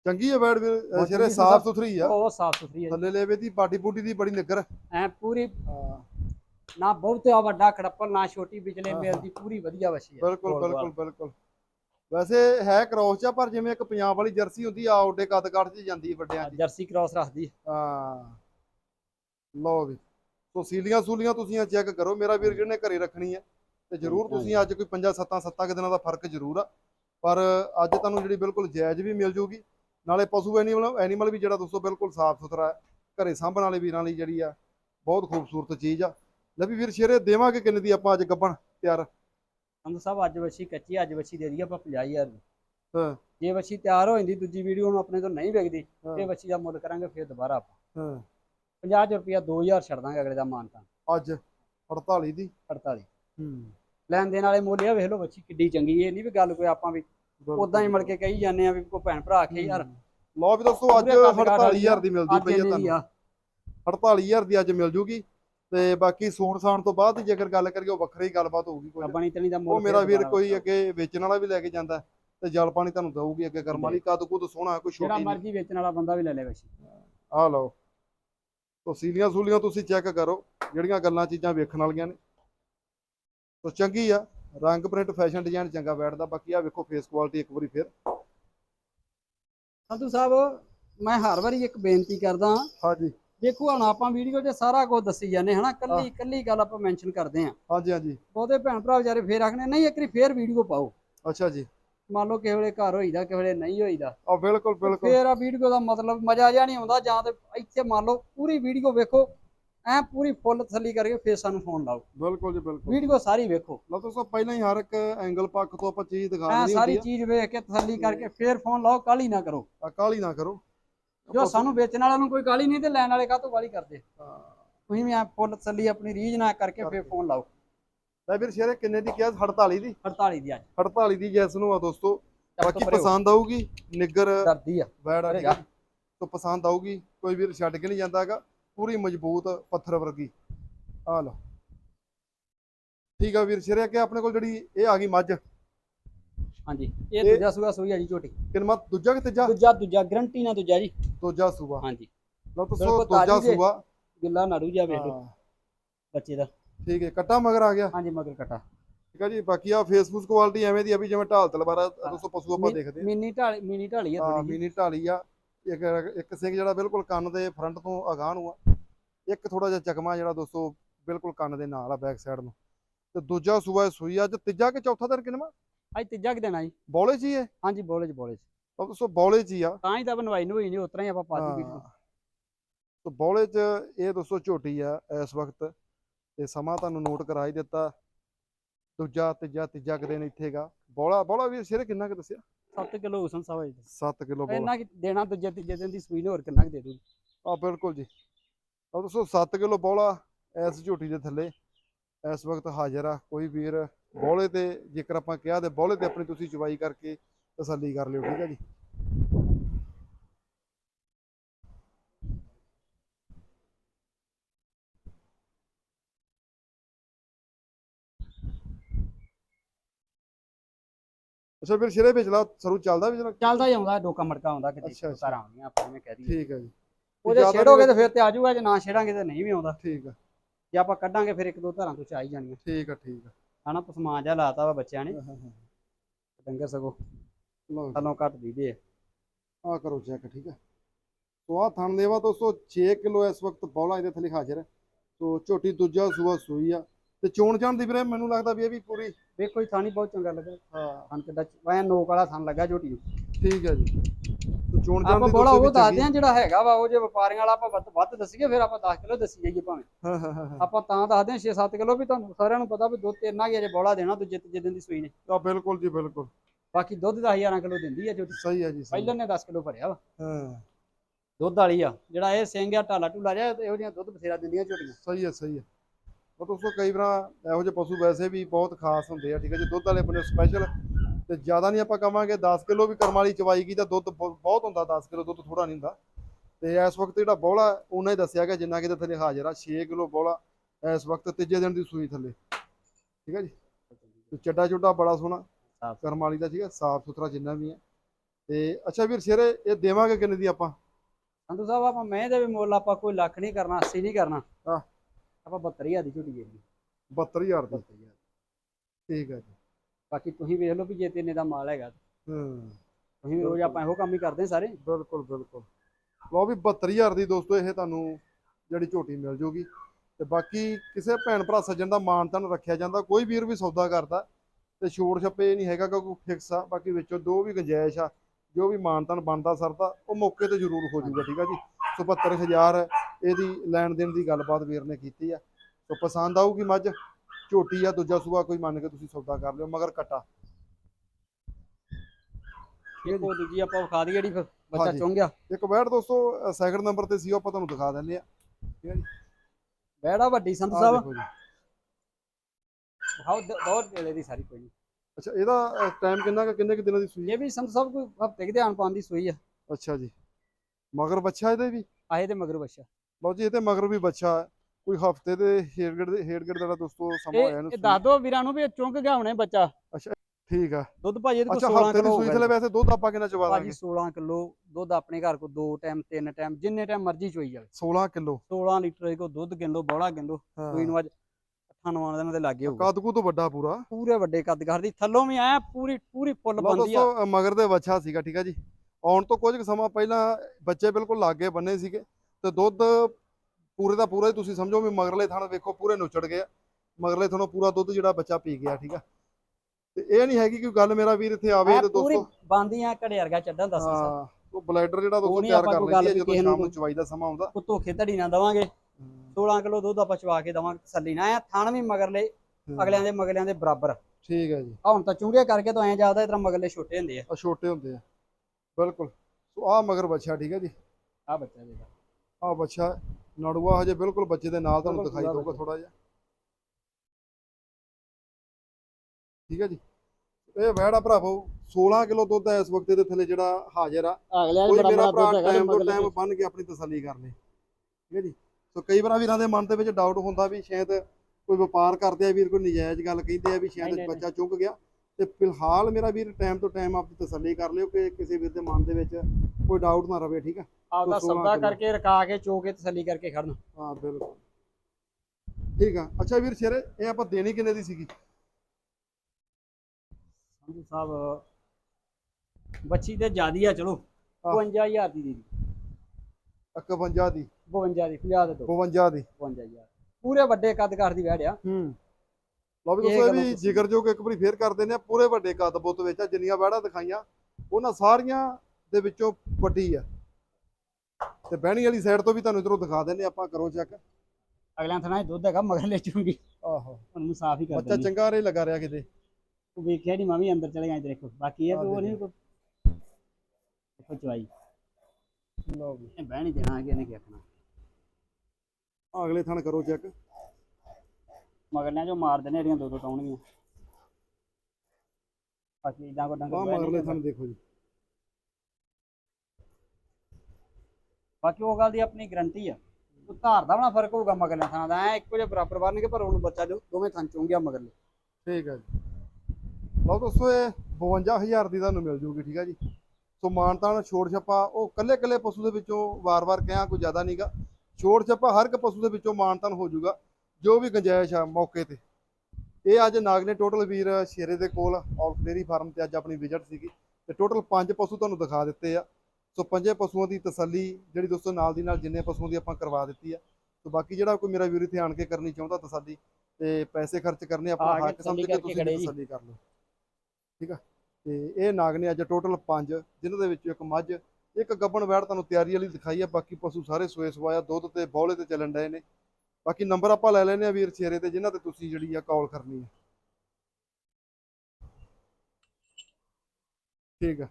ਚੰਗੀ ਹੈ ਵੈੜ ਵੀਰ ਜਿਹੜੇ ਸਾਫ਼ ਸੁਥਰੀ ਆ। ਉਹ ਸਾਫ਼ ਸੁਥਰੀ ਹੈ ਥੱਲੇ ਲੇਵੇ ਦੀ ਬਾਡੀ ਬੂਡੀ ਦੀ ਬੜੀ ਨਿੱਗਰ ਐ ਪੂਰੀ ਨਾ ਬਹੁਤ ਵੱਡਾ ਖੜੱਪਲ ਨਾ ਛੋਟੀ ਵਿਚਲੇ ਮੇਲ। ਦੀ ਪੂਰੀ ਵਧੀਆ ਵਛੀ ਹੈ ਬਿਲਕੁਲ। ਬਿਲਕੁਲ ਬਿਲਕੁਲ। ਵੈਸੇ ਹੈ ਕ੍ਰੋਸ ਚ ਆ, ਪਰ ਜਿਵੇਂ ਇੱਕ ਪੰਜਾਬ ਵਾਲੀ ਜਰਸੀ ਹੁੰਦੀ ਆ ਓਡੇ ਕੱਦ ਕੱਦ ਚ ਜਾਂਦੀ ਵੱਡਿਆਂ ਦੀ। ਜਰਸੀ ਕ੍ਰਾਸ ਰੱਖਦੀ ਹੈ। ਹਾਂ। ਲਓ ਵੀ। ਸੋ ਸੀਲੀਆਂ ਸੂਲੀਆਂ ਤੁਸੀਂ ਚੈੱਕ ਕਰੋ ਮੇਰਾ ਵੀਰ ਜਿਹਨੇ ਘਰੇ ਰੱਖਣੀ ਹੈ ਤੇ ਜਰੂਰ ਤੁਸੀਂ ਅੱਜ ਕੋਈ 5 7 7 ਕੁ ਦਿਨਾਂ ਦਾ ਫ਼ਰਕ ਜ਼ਰੂਰ ਆ। ਪਰ ਅੱਜ ਤੁਹਾਨੂੰ ਜਿਹੜੀ ਬਿਲਕੁਲ ਜਾਇਜ਼ ਵੀ ਮਿਲ ਜੂਗੀ ਨਾਲੇ ਪਸ਼ੂ ਐਨੀਮਲ ਐਨੀਮਲ ਵੀ ਜਿਹੜਾ ਦੋਸਤੋ ਬਿਲਕੁਲ ਸਾਫ਼ ਸੁਥਰਾ ਹੈ ਘਰੇ ਸਾਂਭਣ ਵਾਲੇ ਵੀਰਾਂ ਲਈ ਜਿਹੜੀ ਆ ਬਹੁਤ ਖੂਬਸੂਰਤ ਚੀਜ਼ ਆ। ਲੈ ਵੀ ਵੀਰ ਸ਼ੇਰੇ ਦੇਵਾਂਗੇ ਕਿੰਨੇ ਦੀ ਆਪਾਂ ਅੱਜ ਗੱਬਣ ਤਿਆਰ? ਸੰਧੂ ਸਾਹਿਬ ਅੱਜ ਵੱਛੀ ਕੱਚੀ ਅੱਜ ਵੱਛੀ ਦੇ ਦਈਏ ਆਪਾਂ 50000 ਦੀ। ਹਾਂ। ਜੇ ਵੱਛੀ ਤਿਆਰ ਹੋ ਜਾਂਦੀ ਦੂਜੀ ਵੀਡੀਓ ਨੂੰ ਆਪਣੇ ਤੋਂ ਨਹੀਂ ਵਿਕਦੀ। ਇਹ ਵੱਛੀ ਦਾ ਮੁੱਲ ਕਰਾਂਗੇ ਫਿਰ ਦੁਬਾਰਾ ਆਪਾਂ। ਹਾਂ। 50 ਰੁਪਿਆ 2000 ਛੱਡ ਦਾਂਗੇ ਅਗਲੇ ਦਾ ਮਾਨਤਾ। ਅੱਜ 48 ਦੀ। 48 ਹੂੰ। ਲੈਣ ਦੇਣ ਵਾਲੇ ਮੁੱਲ ਇਹ ਵੇਖ ਲਓ ਵੱਛੀ ਕਿੱਡੀ ਚੰਗੀ ਇਹ ਨਹੀਂ ਵੀ ਗੱਲ ਕੋਈ ਆਪਾਂ ਵੀ ਉਦਾਂ ਹੀ ਮਿਲ ਕੇ ਕਹੀ ਜਾਂਦੇ ਆ ਵੀ ਕੋਈ ਭੈਣ ਭਰਾ ਆਖੇ ਯਾਰ। ਲਓ ਵੀ ਦੋਸਤੋ ਅੱਜ ਪੂਰੇ ਕੰਮ ਕਾਰ 48000 ਦੀ ਮਿਲਦੀ ਪਈ ਦੀ ਤੁਹਾਨੂੰ। ਆ। 48000 ਦੀ ਅੱਜ ਮਿਲ ਜੂਗੀ। ਤੇ ਬਾਕੀ ਸੋਣ ਸਾਣ ਤੋਂ ਬਾਅਦ ਜੇਕਰ ਗੱਲ ਕਰੀਏ ਉਹ ਵੱਖਰੀ ਗੱਲਬਾਤ ਹੋਊਗੀ ਕੋਈ। ਬਣੀ ਤਣੀ ਦਾ ਮੁੱਲ ਉਹ ਮੇਰਾ ਵੀਰ ਕੋਈ ਅੱਗੇ ਵੇਚਣ ਵਾਲਾ ਵੀ ਲੈ ਕੇ ਜਾਂਦਾ ਤੇ ਜਲ ਪਾਣੀ ਤੁਹਾਨੂੰ ਦਊਗੀ ਅੱਗੇ ਕਰਮ ਵਾਲੀ। ਕਦ ਕੁਦ ਸੋਹਣਾ ਕੋਈ ਜਿਹੜਾ ਛੋਟੀ ਨਹੀਂ ਮਰਜ਼ੀ ਵੇਚਣ ਵਾਲਾ ਬੰਦਾ ਵੀ ਲੈ ਲੈ ਵੱਛੀ ਆ ਲਓ। ਤੋ ਸੀਲੀਆਂ ਸੂਲੀਆਂ ਤੁਸੀਂ ਚੈੱਕ ਕਰੋ ਜਿਹੜੀਆਂ ਗੱਲਾਂ ਚੀਜ਼ਾਂ ਵੇਖਣ ਵਾਲੀਆਂ ਨੇ। ਤੋ ਚੰਗੀ ਆ ਰੰਗ ਪ੍ਰਿੰਟ ਫੈਸ਼ਨ ਡਿਜ਼ਾਈਨ ਚੰਗਾ ਬੈਠਦਾ ਬਾਕੀ ਆ ਵੇਖੋ ਫੇਸ ਕੁਆਲਿਟੀ ਇੱਕ ਵਾਰੀ ਫਿਰ। ਸੰਧੂ ਸਾਹਿਬ ਮੈਂ ਹਰ ਵਾਰੀ ਇੱਕ ਬੇਨਤੀ ਕਰਦਾ ਹਾਂਜੀ। ਦੇਖੋ ਹੁਣ ਆਪਾਂ ਵੀਡੀਓ 'ਚ ਸਾਰਾ ਕੁਝ ਦੱਸੀ ਜਾਂਦੇ ਹਨਾ ਕੱਲੀ ਕੱਲੀ ਗੱਲ ਆਪਾਂ ਮੈਂਸ਼ਨ ਕਰਦੇ ਆਂ ਹਾਂਜੀ ਹਾਂਜੀ। ਬਹੁਤੇ ਭੈਣ ਭਰਾ ਵਿਚਾਰੇ ਫੇਰ ਆਖਣੇ ਨਹੀਂ ਇੱਕ ਵਾਰੀ ਫੇਰ ਵੀਡੀਓ ਪਾਓ। ਅੱਛਾ ਜੀ। ਮੰਨ ਲਓ ਕਿਸੇ ਵੇਲੇ ਘਰ ਹੋਈਦਾ ਕਿਸੇ ਵੇਲੇ ਨਹੀਂ ਹੋਈਦਾ। ਆ ਬਿਲਕੁਲ ਬਿਲਕੁਲ। ਫੇਰ ਆ ਵੀਡੀਓ ਦਾ ਮਤਲਬ ਮਜ਼ਾ ਜਿਹਾ ਨਹੀਂ ਆਉਂਦਾ ਜਾਂ ਤੇ ਇੱਥੇ ਮੰਨ ਲਓ ਪੂਰੀ ਵੀਡੀਓ ਵੇਖੋ ਐ ਪੂਰੀ ਫੁੱਲ ਤਸੱਲੀ ਕਰਕੇ ਫੇਰ ਸਾਨੂੰ ਫੋਨ ਲਾਓ। ਬਿਲਕੁਲ ਜੀ ਬਿਲਕੁਲ। ਵੀਡੀਓ ਸਾਰੀ ਵੇਖੋ। ਲਓ ਦੋਸਤੋ ਪਹਿਲਾਂ ਹੀ ਹਰ ਇੱਕ ਐਂਗਲ ਪੱਖ ਤੋਂ ਆਪਾਂ ਚੀਜ਼ ਦਿਖਾ ਦਿੰਦੀ ਸਾਰੀ ਹੁੰਦੀ ਚੀਜ਼ ਵੇਖ ਕੇ ਤਸੱਲੀ ਕਰਕੇ ਫੇਰ ਫੋਨ ਲਾਓ ਕਾਲੀ ਨਾ ਕਰੋ। ਆ ਕਾਲੀ ਨਾ ਕਰੋ। ਜੋ ਸਾਨੂੰ ਵੇਚਣ ਵਾਲਿਆਂ ਨੂੰ ਕੋਈ ਕਾਲੀ ਨਹੀਂ ਤੇ ਲੈਣ ਵਾਲੇ ਕਾਹਤੋਂ ਕਾਲੀ ਕਰਦੇ? ਹਾਂ। ਤੁਸੀਂ ਵੀ ਐ ਫੁੱਲ ਤਸੱਲੀ ਆਪਣੀ ਰੀਝ ਨਾ ਕਰਕੇ ਫੇਰ ਫੋਨ ਲਾਓ। ਲੈ ਵੀਰ ਸ਼ੇਰੇ ਕਿੰਨੇ ਦੀ ਕਿਹਾ? 48 ਦੀ? 48 ਦੀ ਅੱਜ। 48 ਦੀ ਜੈਸ ਨੂੰ ਆ ਦੋਸਤੋ। ਬਾਕੀ ਤੋਂ ਹੋ। ਪਸੰਦ ਆਊਗੀ। ਨਿੱਗਰ ਡਰਦੀ ਆ। ਬੈੜ ਆ। ਆ। ਤੋ ਪਸੰਦ ਆਊਗੀ। ਕੋਈ ਵੀਰ ਛੱਡ ਕੇ ਨਹੀਂ ਜਾਂਦਾ ਹੈਗਾ। ਪੂਰੀ ਮਜ਼ਬੂਤ ਪੱਥਰ ਵਰਗੀ। ਆ ਲਓ। ਠੀਕ ਆ ਵੀਰ ਸ਼ੇਰੇ ਕਿ ਆਪਣੇ ਕੋਲ ਜਿਹੜੀ ਇਹ ਆ ਗਈ ਮੱਝ? ਹਾਂਜੀ। ਇਹ ਇਹ- ਦੂਜਾ ਸੂਆ ਸੂਈ ਆ ਜੀ ਝੋਟੀ। ਕਿਨਮਾ ਦੂਜਾ ਕਿ ਤੀਜਾ? ਦੂਜਾ ਦੂਜਾ। ਗਰੰਟੀ ਨਾ ਦੂਜਾ ਜੀ। ਦੂਜਾ ਸੂਆ। ਹਾਂਜੀ। ਲਓ ਬਿਲਕੁਲ ਦੂਜਾ ਜੇ। ਸੂਆ। ਗਿੱਲਾ ਨਾੜੂ ਜਿਹਾ ਵੇਖ ਲਓ। ਹਾਂ, ਬੱਚੇ ਦਾ। ਠੀਕ ਹੈ ਕੱਟਾ ਮਗਰ ਆ ਗਿਆ। ਹਾਂਜੀ ਮਗਰ ਕਟਾ। ਠੀਕ ਆ ਜੀ ਬਾਕੀ ਆ ਫੇਸਬੁੱਕ ਕੁਆਲਿਟੀ ਐਵੇਂ ਦੀ ਆ ਵੀ ਜਿਵੇਂ ਢਾਲ ਤਲਵਾਰਾ ਦੋਸਤੋ ਪਸ਼ੂ ਆਪਾਂ ਦੇਖਦੇ ਮਿੰਨੀ ਢਾਲੀ ਮਿੰਨੀ ਢਾਲੀ ਆ ਹਾਂ ਥੋੜੀ ਮਿਨੀ ਢਾਲੀ ਆ। ਇੱਕ ਇੱਕ ਸਿੰਘ ਜਿਹੜਾ ਬਿਲਕੁਲ ਕੰਨ ਦੇ ਫਰੰਟ ਤੋਂ ਅਗਾਂਹ ਨੂੰ ਆ। ਇੱਕ ਥੋੜਾ ਜਿਹਾ ਚਕਮਾ ਜਿਹੜਾ ਦੋਸਤੋ ਬਿਲਕੁਲ ਕੰਨ ਦੇ ਨਾਲ ਆ ਬੈਕ ਸਾਈਡ ਨੂੰ। ਤੇ ਦੂਜਾ ਸੂਆ ਸੂਈ ਆ ਅੱਜ ਤੀਜਾ ਕਿ ਚੌਥਾ ਦਿਨ ਕਿਨਮਾ ਅੱਜ ਤੀਜਾ ਕਿ ਦੇਣਾ ਜੀ। ਬੌਲੇ ਚ ਹੀ ਹੈ ਹਾਂਜੀ ਬੋਲੇ ਚ ਬੋਲੇ ਚ। ਉਹ ਦੋਸਤੋ ਬੌਲੇ ਹੀ ਆ। ਤਾਂ ਹੀ ਤਾਂ ਬਣਵਾਈ ਨੂੰ ਹੋਈ ਨਹੀਂ ਉਤਰਾ ਹੀ ਆਪਾਂ ਪਾ ਦਿੱਤੀ ਹਾਂ। ਤੇ ਬੌਲੇ ਚ ਇਹ ਦੋਸਤੋ ਝੋਟੀ ਆ ਇਸ ਵਕਤ। ਤੇ ਸਮਾਂ ਤੁਹਾਨੂੰ ਨੋਟ ਕਰਾ ਹੀ ਦਿੱਤਾ। ਦੂਜਾ ਤੀਜਾ ਤੀਜਾ ਕੁ ਦਿਨ ਇੱਥੇਗਾ ਬੌਲਾ ਬੌਲਾ ਵੀ ਸਿਰ ਕਿੰਨਾ ਕੁ ਦੱਸਿਆ? 7 ਕਿਲੋ ਹੁਸਨ ਸਾਹਿਬ ਜੀ 7 ਕਿਲੋ ਬੌਲਾ। ਇੰਨਾ ਕਿ ਦੇਣਾ ਦੂਜੇ ਤੀਜੇ ਦਿਨ ਦੀ ਸੂਈ ਨੇ ਹੋਰ ਕਿੰਨਾ ਕੁ ਦੇ ਦੂ ਆ ਬਿਲਕੁਲ ਜੀ। ਆ ਦੋਸਤੋ 7 ਕਿਲੋ ਬੌਲਾ ਇਸ ਝੋਟੀ ਦੇ ਥੱਲੇ। ਇਸ ਵਕਤ ਹਾਜ਼ਰ ਆ ਕੋਈ ਵੀਰ। ਬੌਲੇ ਤੇ ਜੇਕਰ ਆਪਾਂ ਕਿਹਾ ਤੇ ਬੌਲੇ ਤੇ ਆਪਣੀ ਤੁਸੀਂ ਚਵਾਈ ਕਰਕੇ ਤਸੱਲੀ ਕਰ ਲਿਓ ਠੀਕ ਹੈ ਜੀ। ਅੱਛਾ ਫਿਰ ਸਿਰੇ ਵਿਚਲਾ ਸਰੂ ਚੱਲਦਾ ਵਿਚਲਾ ਚੱਲਦਾ ਹੀ ਆਉਂਦਾ ਡੋਕਾ ਮੜਕਾ ਆਉਂਦਾ ਕਿਤੇ। ਘਰ ਆਉਂਦੀਆਂ ਆਪਾਂ ਐਵੇਂ ਕਹਿ ਦਈਏ। ਠੀਕ ਹੈ ਜੀ। ਉਹਦੇ ਛੇੜੋਗੇ ਤੇ ਫਿਰ ਤੇ ਆ ਜਾਊਗਾ ਜੇ ਨਾ ਛੇੜਾਂਗੇ ਤੇ ਨਹੀਂ ਵੀ ਆਉਂਦਾ। ਠੀਕ ਆ। ਜੇ ਆਪਾਂ ਕੱਢਾਂਗੇ ਫਿਰ ਇੱਕ ਦੋ ਧਾਰਾਂ ਤੋਂ ਚਾਈ ਜਾਣੀਆਂ। ਠੀਕ ਆ ਠੀਕ ਆ। ਹਨਾ ਪਸਮਾਨ ਜਿਹਾ ਲਾਤਾ ਵਾ ਬੱਚਿਆਂ ਨੇ। ਹਾਂ, ਹਾਂ, ਹਾਂ। ਡੰਗਰ ਸਗੋ ਜੀ। ਥੱਲੋਂ ਘੱਟ ਦੀਦੇ ਆ। ਕਰੋ ਚੈੱਕ ਠੀਕ ਹੈ ਸੋ ਆ ਥਣ ਦੇਵਾ ਦੋਸਤੋ 6 ਕਿਲੋ ਇਸ ਵਕਤ ਬੌਲਾ ਇਹਦੇ ਥੱਲੇ ਹਾਜ਼ਰ ਹੈ ਸੋ ਝੋਟੀ ਦੂਜਾ ਸੂਆ ਸੂਈ ਆ। ਤੇ ਚੋਣ ਜਾਣ ਦੀ ਵੀਰੇ ਮੈਨੂੰ ਲੱਗਦਾ ਵੀ ਇਹ ਵੀ ਪੂਰੀ ਵੇਖੋ ਜੀ ਥਾਣੀ ਬਹੁਤ ਚੰਗਾ ਲੱਗਾ। ਹਾਂ। ਥਣ ਕਿੱਡਾ ਵਾਇਆ ਨੋਕ ਵਾਲਾ ਥਣ ਲੱਗਾ ਝੋਟੀ ਨੂੰ। ਠੀਕ ਹੈ ਜੀ। ਤੇ ਚੋਣ ਜਾਣ ਆਪਾਂ ਦੀ ਬੋਲਾ ਦੋਸਤੋ ਉਹ ਵੀ ਦੱਸਦੇ ਆ ਜਿਹੜਾ ਹੈਗਾ ਵਾ ਉਹ ਜੇ ਵਪਾਰੀਆਂ ਵਾਲਾ ਆਪਾਂ ਵੱਧ ਵੱਧ ਦੱਸੀਏ ਫਿਰ ਆਪਾਂ 10 ਕਿਲੋ ਦੱਸੀ ਜਾਈਏ ਭਾਵੇਂ। ਹਾਂ ਹਾਂ ਹਾਂ ਹਾਂ। ਆਪਾਂ ਤਾਂ ਦੱਸਦੇ ਆ 6-7 ਕਿਲੋ ਵੀ ਤੁਹਾਨੂੰ ਸਾਰਿਆਂ ਨੂੰ ਪਤਾ ਵੀ ਦੁੱਧ ਤੇ ਇੰਨਾ ਹੀ ਅਜੇ ਬੋਲਾ ਦੇਣਾ ਦੂਜੇ ਤੀਜੇ ਦਿਨ ਦੀ ਸੂਈ ਨੇ। ਆ ਬਿਲਕੁਲ ਜੀ ਬਿਲਕੁਲ। ਬਾਕੀ ਦੁੱਧ ਦਾ 1000 ਕਿਲੋ ਦਿੰਦੀ ਆ ਝੋਟੀ। ਸਹੀ ਹੈ ਜੀ ਸਹੀ। ਪਹਿਲਾਂ ਨੇ 10 ਕਿਲੋ ਭਰਿਆ ਵਾ। ਹਾਂ। ਦੁੱਧ ਵਾਲੀ ਆ ਜਿਹੜਾ ਇਹ ਸਿੰਘ ਆ ਢਾਲਾ ਢੂਲਾ ਜਿਹਾ ਤੇ ਇਹੋ ਜਿਹੀਆਂ ਦੁੱਧ ਬਥੇਰਾ ਦਿੰਦੀਆਂ ਝੋਟੀਆਂ। ਸਹੀ ਹੈ ਸਹੀ ਹੈ। ਉਹ ਦੋਸਤੋ ਕਈ ਵਾਰ ਇਹੋ ਜਿਹੇ ਪਸ਼ੂ ਵੈਸੇ ਵੀ ਬਹੁਤ ਖਾਸ ਹੁੰਦੇ ਆ ਠੀਕ ਹੈ ਜੀ ਦੁੱਧ ਵਾਲੇ ਬਣੇ ਸਪੈਸ਼ਲ ਤੇ ਜ਼ਿਆਦਾ ਨਹੀਂ ਆਪਾਂ ਕਵਾਂਗੇ 10 ਕਿਲੋ ਵੀ ਕਰਮ ਵਾਲੀ ਚਵਾਈ ਗਈ ਤਾਂ ਦੁੱਧ ਬਹੁ- ਬਹੁਤ ਹੁੰਦਾ 10 ਕਿਲੋ ਦੁੱਧ ਥੋੜਾ ਨਹੀਂ ਹੁੰਦਾ। ਤੇ ਇਸ ਵਕਤ ਜਿਹੜਾ ਬੋਲਾ ਉਹਨਾਂ ਹੀ ਦੱਸਿਆ ਗਿਆ ਜਿੰਨਾ ਕਿਤੇ ਥੱਲੇ ਹਾਜ਼ਰ ਆ 6 ਕਿਲੋ ਬੋਲਾ ਇਸ ਵਕਤ ਤੀਜੇ ਦਿਨ ਦੀ ਸੂਈ ਥੱਲੇ ਠੀਕ ਹੈ ਜੀ। ਤੇ ਚੱਡਾ ਚੁੱਡਾ ਬੜਾ ਸੋਹਣਾ। ਕਰਮ ਵਾਲੀ ਦਾ ਠੀਕ ਹੈ ਸਾਫ਼ ਸੁਥਰਾ ਜਿੰਨਾ ਵੀ ਹੈ। ਤੇ ਅੱਛਾ ਵੀਰ ਸ਼ੇਰੇ ਇਹ ਦੇਵਾਂਗੇ ਕਿੰਨੇ ਦੀ ਆਪਾਂ? ਸੰਧੂ ਸਾਹਿਬ ਆਪਾਂ ਮੈਂ ਦੇ ਵੀ ਮੁੱਲ ਆਪਾਂ ਕੋਈ ਲੱਖ ਨਹੀਂ ਕਰਨਾ 80 ਨਹੀਂ ਕਰਨਾ। ਹਾਂ। ਆਪਾਂ 72000 ਦੀ ਝੋਟੀ ਦੇ ਦੀ। 72000 ਦੀ ਠੀਕ ਹੈ ਜੀ। ਬਾਕੀ ਤੁਸੀਂ ਵੇਖ ਲਓ ਵੀ ਜੇ ਤੇਨੇ ਦਾ ਮਾਲ ਹੈਗਾ ਹੂੰ। ਤੁਸੀਂ ਵੀ ਰੋਜ਼ ਆਪਾਂ ਇਹੋ ਕੰਮ ਹੀ ਕਰਦੇ ਸਾਰੇ। ਬਿਲਕੁਲ ਬਿਲਕੁਲ। ਲਓ ਵੀ 72000 ਦੀ ਦੋਸਤੋ ਇਹ ਤੁਹਾਨੂੰ ਜਿਹੜੀ ਝੋਟੀ ਮਿਲ ਜੂਗੀ। ਤੇ ਬਾਕੀ ਕਿਸੇ ਭੈਣ ਭਰਾ ਸੱਜਣ ਦਾ ਮਾਣ ਤਾਨ ਰੱਖਿਆ ਜਾਂਦਾ। ਕੋਈ ਵੀਰ ਵੀ ਸੌਦਾ ਕਰਦਾ। ਤੇ ਛੋੜ ਛੱਪੇ ਨਹੀਂ ਹੈਗਾ ਕਿ ਕੋਈ ਫਿਕਸ ਆ। ਬਾਕੀ ਵਿੱਚੋਂ ਦੋ ਵੀ ਗੁੰਜਾਇਸ਼ ਆ। ਜੋ ਵੀ ਮਾਣ ਤਾਨ ਬਣਦਾ ਸਰਦਾ ਉਹ ਮੌਕੇ ਤੇ ਜ਼ਰੂਰ ਹੋ ਜਾਊਗਾ ਠੀਕ ਆ ਜੀ? ਸੋ 75000 ਇਹਦੀ ਲੈਣ ਦੇਣ ਦੀ ਗੱਲਬਾਤ ਵੀਰ ਨੇ ਕੀਤੀ ਆ। ਸੋ ਪਸੰਦ ਆਊਗੀ ਮੱਝ ਝੋਟੀ ਆ ਦੂਜਾ ਸੂਆ ਕੋਈ ਮੰਨ ਕੇ ਤੁਸੀਂ ਸੌਦਾ ਕਰ ਲਿਓ ਮਗਰ ਕਟਾ। ਇੱਕ ਉਹ ਦੂਜੀ ਆਪਾਂ ਵਿਖਾ ਦਈਏ ਜਿਹੜੀ ਫਿਰ ਬੱਚਾ। ਚੁੰਗ ਗਿਆ। ਇੱਕ ਬੈਠ ਦੋਸਤੋ ਸੈਕਿੰਡ ਨੰਬਰ ਤੇ ਸੀ ਉਹ ਆਪਾਂ ਤੁਹਾਨੂੰ ਦਿਖਾ ਦਿੰਦੇ ਆ। ਬੈੜਾ ਵੱਡੀ ਸੰਤ ਸਾਹਿਬ। ਦੇਖੋ ਜੀ। ਦੌੜ ਵੇਲੇ ਦੀ ਸਾਰੀ ਕੋਈ ਨਹੀਂ ਅੱਛਾ ਇਹਦਾ ਟਾਈਮ ਕਿੰਨਾ ਕੁ ਕਿੰਨੇ ਕੁ ਦਿਨਾਂ ਦੀ ਸੂਈ ਹੈ? ਇਹ ਵੀ ਸੰਤ ਸਾਹਿਬ ਕੋਈ ਹਫ਼ਤੇ ਕਿ ਧਿਆਨ ਪਾਉਣ ਦੀ ਸੂਈ ਆ। ਅੱਛਾ ਜੀ। ਮਗਰ ਬੱਚਾ ਇਹਦੇ ਵੀ? ਆਏ ਤੇ ਮਗਰ ਬੱਚਾ ਲਓ ਜੀ ਇਹਦੇ ਮਗਰ ਵੀ ਬੱਚਾ ਹੈ। ਕੋਈ ਹਫ਼ਤੇ ਦੇ ਹੇਡਗੜ ਦੇ ਹੇਡਗੜ ਦਾ ਦੋਸਤੋ ਸਮਾਂ ਹੋਇਆ ਇਹ ਇਹਨੂੰ ਇਹ ਦੱਸ ਦੋ ਵੀਰਾਂ ਨੂੰ ਵੀ ਇਹ ਚੁੰਗ ਗਿਆ ਹੁਣੇ ਬੱਚਾ। ਠੀਕ ਆ। ਦੁੱਧ ਭਾਜੀ ਇਹਦੇ ਕੋਲ ਅੱਛਾ 16 ਹਫ਼ਤੇ ਦੀ ਕਿਲੋ ਸੂਈ ਥਲੇ ਵੈਸੇ ਦੁੱਧ ਆਪਾਂ ਕਿੰਨਾ ਚਵਾ ਭਾਜੀ ਦਾਂਗੇ? 16 ਕਿਲੋ ਦੁੱਧ ਆਪਣੇ ਘਰ ਕੋ ਦੋ ਟਾਈਮ ਤਿੰਨ ਟਾਈਮ ਜਿੰਨੇ ਟਾਈਮ ਮਰਜ਼ੀ ਚੋਈ ਜਾਵੇ। 16 ਕਿਲੋ? 16 ਲੀਟਰ ਕੋ ਦੁੱਧ ਗਿਣ ਲਓ ਬੋਲਾ ਗਿਣ ਲਓ ਕੋਈ ਨੂੰ ਅੱਜ 8 9 ਦਿਨਾਂ ਦੇ ਲਾਗੇ ਹੋਊਗਾ। ਕੱਦ ਕੁ ਤੋਂ ਵੱਡਾ ਪੂਰਾ। ਪੂਰੇ ਵੱਡੇ ਕੱਦ ਕਰਦੀ ਥੱਲੋਂ ਵੀ ਆਇਆ ਪੂਰੀ ਪੂਰੀ ਫੁੱਲ ਲਓ ਬੰਦੀ ਆ। ਦੋਸਤੋ ਅ, ਮਗਰ ਦੇ ਬੱਚਾ ਸੀਗਾ ਠੀਕ ਆ ਜੀ। ਆਉਣ ਤੋਂ ਕੁਝ ਕੁ ਸਮਾਂ ਪਹਿਲਾਂ ਬੱਚੇ ਬਿਲਕੁਲ ਲਾਗੇ ਬੰਨੇ ਸੀਗੇ ਤੇ ਦੁੱਧ ਪੂਰੇ ਦਾ ਪੂਰਾ ਹੀ ਤੁਸੀਂ ਸਮਝੋ ਵੀ ਮਗਰਲੇ ਥਣ ਵੇਖੋ ਪੂਰੇ ਨੁਚੜ ਗਏ ਆ। ਮਗਰਲੇ ਥਣੋਂ ਪੂਰਾ ਦੁੱਧ ਜਿਹੜਾ ਬੱਚਾ ਪੀ ਗਿਆ ਠੀਕ ਆ। ਤੇ ਇਹ ਨਹੀਂ ਹੈਗੀ ਕਿ ਗੱਲ ਮੇਰਾ ਵੀਰ ਇੱਥੇ ਆਵੇ ਐ ਤੇ ਪੂਰੀ ਦੋਸਤੋ। ਬੰਦੀ ਆ ਘੜੇ ਵਰਗਾ ਚੱਡਾਂ ਦੱਸ। ਹਾਂ ਉਹ ਬਲੈਡਰ ਜਿਹੜਾ ਦੋਸਤੋ ਉਹ ਨੀ ਤਿਆਰ ਆਪਾਂ ਕਰ ਕੋਈ ਗੱਲ ਲੈਂਦੀ ਹੈ ਵੀ ਜਦੋਂ ਕਿਸੇ ਨੂੰ ਸ਼ਾਮ ਨੂੰ ਚਵਾਈ ਦਾ ਸਮਾਂ ਆਉਂਦਾ। ਕੋ ਧੋਖੇ ਧੜੀ ਨਾ ਦਵਾਂਗੇ। 16 ਕਿਲੋ ਦੁੱਧ ਆਪਾਂ ਚਵਾ ਕੇ ਦਵਾਂਗੇ ਤਸੱਲੀ ਨਾ ਆ ਥਣ ਵੀ ਮਗਰਲੇ ਅਗਲਿਆਂ ਦੇ ਮਗਲਿਆਂ ਦੇ ਬਰਾਬਰ। ਠੀਕ ਹੈ ਜੀ। ਆ ਹੁਣ ਤਾਂ ਚੁੰਗੇ ਕਰਕੇ ਤਾਂ ਐਂ ਜ਼ਿਆਦਾ ਇਤਰਾ ਮਗਰਲੇ ਛੋਟੇ ਹੁੰਦੇ ਆ। ਆ ਛੋਟੇ ਹੁੰਦੇ ਆ। ਬਿਲਕੁਲ। ਸੋ ਆ ਮਗਰ ਬੱਚਾ ਠੀਕ ਹੈ ਜੀ? ਆ ਬੱਚਾ ਜਿਹੜਾ ਆ ਬੱਚਾ ਨੜੂਆ ਹਜੇ ਬਿਲਕੁਲ ਬੱਚੇ ਦੇ ਨਾਲ ਤੁਹਾਨੂੰ ਦਿਖਾਈ ਦਊਗਾ। ਥੋੜਾ ਜਿਹਾ। ਠੀਕ ਹੈ ਜੀ। ਇਹ ਵੈੜਾ ਭਰਾਵੋ 16 ਕਿਲੋ ਦੁੱਧ ਹੈ ਇਸ ਵਕਤ ਇਹਦੇ ਥੱਲੇ ਜਿਹੜਾ ਹਾਜ਼ਰ ਆ। ਅਗਲਿਆਂ ਕੋਈ ਮੇਰਾ ਭਰਾ ਟਾਈਮ ਤੋਂ ਟਾਈਮ ਬੰਨ ਕੇ ਆਪਣੀ ਤਸੱਲੀ ਕਰ ਲੇ ਠੀਕ ਹੈ ਜੀ। ਸੋ ਕਈ ਵਾਰ ਵੀਰਾਂ ਦੇ ਮਨ ਦੇ ਵਿੱਚ ਡਾਊਟ ਹੁੰਦਾ ਵੀ ਸ਼ਾਇਦ ਕੋਈ ਵਪਾਰ ਕਰਦੇ ਆ ਵੀਰ ਕੋਈ ਨਜਾਇਜ਼ ਗੱਲ ਕਹਿੰਦੇ ਆ ਵੀ ਸ਼ਾਇਦ ਬੱਚਾ ਚੁੱਕ ਗਿਆ। ਤੇ ਫਿਲਹਾਲ ਮੇਰਾ ਵੀਰ ਟਾਈਮ ਤੋਂ ਟਾਈਮ ਆਪਣੀ ਤਸੱਲੀ ਕਰ ਲਿਓ ਕਿ ਕਿਸੇ ਵੀਰ ਦੇ ਮਨ ਦੇ ਵਿੱਚ ਕੋਈ ਡਾਊਟ ਨਾ ਰਵੇ ਠੀਕ ਆ? ਆਪਦਾ ਸੋ 16 ਸੌਦਾ। ਕਰਕੇ ਰਕਾ ਕੇ ਚੋ ਕੇ ਤਸੱਲੀ ਕਰਕੇ ਖੜਨ। ਹਾਂ ਬਿਲਕੁਲ। ਠੀਕ ਆ। ਅੱਛਾ ਵੀਰ ਸ਼ੇਰੇ ਇਹ ਆਪਾਂ ਦੇਣੀ ਕਿੰਨੇ ਦੀ ਸੀਗੀ? ਸੰਧੂ ਸਾਹਿਬ ਬੱਚੀ ਤੇ ਜਿਆਦੀ ਆ ਚਲੋ। ਹਾਂ। 55000 ਦੀ ਦੀ 51 ਦੀ। 52 ਦੀ 50 ਦੇ ਦੋ। 52 ਦੀ। 55000 ਪੂਰੇ ਵੱਡੇ ਕੱਦ ਕਰ ਦੀ ਵਹਿੜਿਆ ਹੂੰ। ਲਓ ਵੀ ਇਹ ਦੋਸਤੋ ਇਹ ਗੱਲੋਂ ਵੀ ਤੁਸੀਂ- ਜਿਗਰ ਜੋ ਕਿ ਇੱਕ ਵਾਰੀ ਫੇਰ ਕਰ ਦਿੰਦੇ ਆ। ਪੂਰੇ ਵੱਡੇ ਕੱਦ ਬੁੱਤ ਵਿੱਚ ਆ ਜਿੰਨੀਆਂ ਵੜਾ ਦਿਖਾਈਆਂ ਉਹਨਾਂ ਸਾਰੀਆਂ ਦੇ ਵਿੱਚੋਂ ਵੱਡੀ ਆ। ਤੇ ਬਹਿਣੀ ਵਾਲੀ ਸਾਈਡ ਤੋਂ ਵੀ ਤੁਹਾਨੂੰ ਇਧਰੋਂ ਦਿਖਾ ਦਿੰਦੇ ਆਪਾਂ ਕਰੋ ਚੈੱਕ ਅਗਲਿਆਂ ਥਣਾ ਦੁੱਧ ਹੈਗਾ ਮਗਰ ਲੈ ਚੂੰਗੀ ਆਹੋ। ਉਹਨੂੰ ਸਾਫ਼ ਹੀ ਕਰ ਬੱਚਾ ਦਿੰਦੀ। ਚੰਗਾ ਰੇ ਲੱਗਾ ਰਿਹਾ ਕਿਤੇ। ਉਹ ਵੇਖਿਆ ਨਹੀਂ ਮੈਂ ਵੀ ਅੰਦਰ ਚਲੇ ਗਿਆ ਇੱਧਰ ਦੇਖੋ। ਬਾਕੀ ਇਹ ਆਹ ਉਹ ਨਹੀਂ ਦੇਖੋ। ਕੋਈ ਦੇਖੋ ਚਵਾਈ ਲਓ ਵੀ। ਇਹ ਬਹਿ ਨਹੀਂ ਦੇਣਾ ਅੱਗੇ ਨੇ ਕੀ ਆਖਣਾ। ਅਗਲੇ ਥਣ ਕਰੋ ਚੈੱਕ। ਮਗਰਲਿਆਂ ਚੋਂ ਮਾਰ ਦੇਣੇ ਜਿਹੜੀਆਂ ਦੋ ਦੋ ਟਾਉਣਗੀਆਂ ਬਾਕੀ ਇਦਾਂ ਕੋ ਡੰਗ ਆਹ ਮਗਰਲੇ ਥਣ ਦੇਖੋ ਜੀ। ਬਾਕੀ ਉਹ ਗੱਲ ਦੀ ਆਪਣੀ ਗਰੰਟੀ ਆ। ਧਾਰ ਦਾ ਬਣਾ ਫ਼ਰਕ ਹੋਊਗਾ ਮਗਰਲੇ ਥਾਂ ਦਾ। ਐ ਇੱਕੋ ਜਿਹਾ ਬਰਾਬਰ ਬਣਨਗੇ ਪਰ ਉਹਨੂੰ ਬੱਚਾ ਜੋ ਦੋਵੇਂ ਥਾਂ ਚੁੰਗਿਆ ਮਗਰਲੇ। ਠੀਕ ਹੈ ਜੀ। ਲਓ ਦੋਸਤੋ ਇਹ 52000 ਦੀ ਤੁਹਾਨੂੰ ਮਿਲ ਜੂਗੀ ਠੀਕ ਹੈ ਜੀ। ਸੋ ਮਾਨਤਾਨ ਛੋੜ ਛੱਪਾ ਉਹ ਕੱਲੇ ਕੱਲੇ ਪਸ਼ੂ ਦੇ ਵਿੱਚੋਂ ਵਾਰ-ਵਾਰ ਕਿਹਾ ਕੋਈ ਜ਼ਿਆਦਾ ਨਹੀਂਗਾ ਛੋੜ ਛੱਪਾ ਹਰ ਇੱਕ ਪਸ਼ੂ ਦੇ ਵਿੱਚੋਂ ਮਾਨਤਾਨ ਹੋ ਜਾਊਗਾ ਜੋ ਵੀ ਗੁੰਜਾਇਸ਼ ਆ ਮੌਕੇ ਤੇ। ਇਹ ਅੱਜ ਨਾਗ ਨੇ ਟੋਟਲ ਵੀਰ ਸ਼ੇਰੇ ਦੇ ਕੋਲ ਆਊਟ ਡੇਰੀ ਫਾਰਮ ਤੇ ਅੱਜ ਆਪਣੀ ਵਿਜ਼ਿਟ ਸੀਗੀ। ਤੇ ਟੋਟਲ ਪੰਜ ਪਸ਼ੂ ਤੁਹਾਨੂੰ ਦਿਖਾ ਦਿੱਤੇ ਆ। ਸੋ ਪੰਜੇ ਪਸ਼ੂਆਂ ਦੀ ਤਸੱਲੀ ਜਿਹੜੀ ਦੋਸਤੋ ਨਾਲ ਦੀ ਨਾਲ ਜਿੰਨੇ ਪਸ਼ੂਆਂ ਦੀ ਆਪਾਂ ਕਰਵਾ ਦਿੱਤੀ ਆ। ਸੋ ਬਾਕੀ ਜਿਹੜਾ ਕੋਈ ਮੇਰਾ ਵੀਰ ਇੱਥੇ ਆਣ ਕੇ ਕਰਨੀ ਚਾਹੁੰਦਾ ਤਸੱਲੀ ਤੇ ਪੈਸੇ ਖਰਚ ਕਰਨੇ ਆਪਣਾ ਹੱਕ ਸਮਝ ਕੇ ਤੁਸੀਂ। ਤਸੱਲੀ ਕਰ ਲਓ। ਠੀਕ ਆ? ਤੇ ਇਹ ਨਾਗ ਨੇ ਅੱਜ ਟੋਟਲ ਪੰਜ ਜਿਨ੍ਹਾਂ ਦੇ ਵਿੱਚੋਂ ਇੱਕ ਮੱਝ ਇੱਕ ਗੱਬਣ ਵੈੜ ਤੁਹਾਨੂੰ ਤਿਆਰੀ ਵਾਲੀ ਦਿਖਾਈ ਆ ਬਾਕੀ ਪਸ਼ੂ ਸਾਰੇ ਸੋਏ ਸਵਾਇਆ ਦੁੱਧ ਤੇ ਬੌਲੇ ਤੇ ਚੱਲਣ ਡਏ ਨੇ। ਬਾਕੀ ਨੰਬਰ ਆਪਾਂ ਲੈ ਲੈਨੇ ਆ ਵੀਰ ਛੇਰੇ ਤੇ ਜਿਨ੍ਹਾਂ ਤੇ ਤੁਸੀਂ ਜਿਹੜੀ ਆ ਕਾਲ ਕਰਨੀ ਆ। ਠੀਕ ਆ।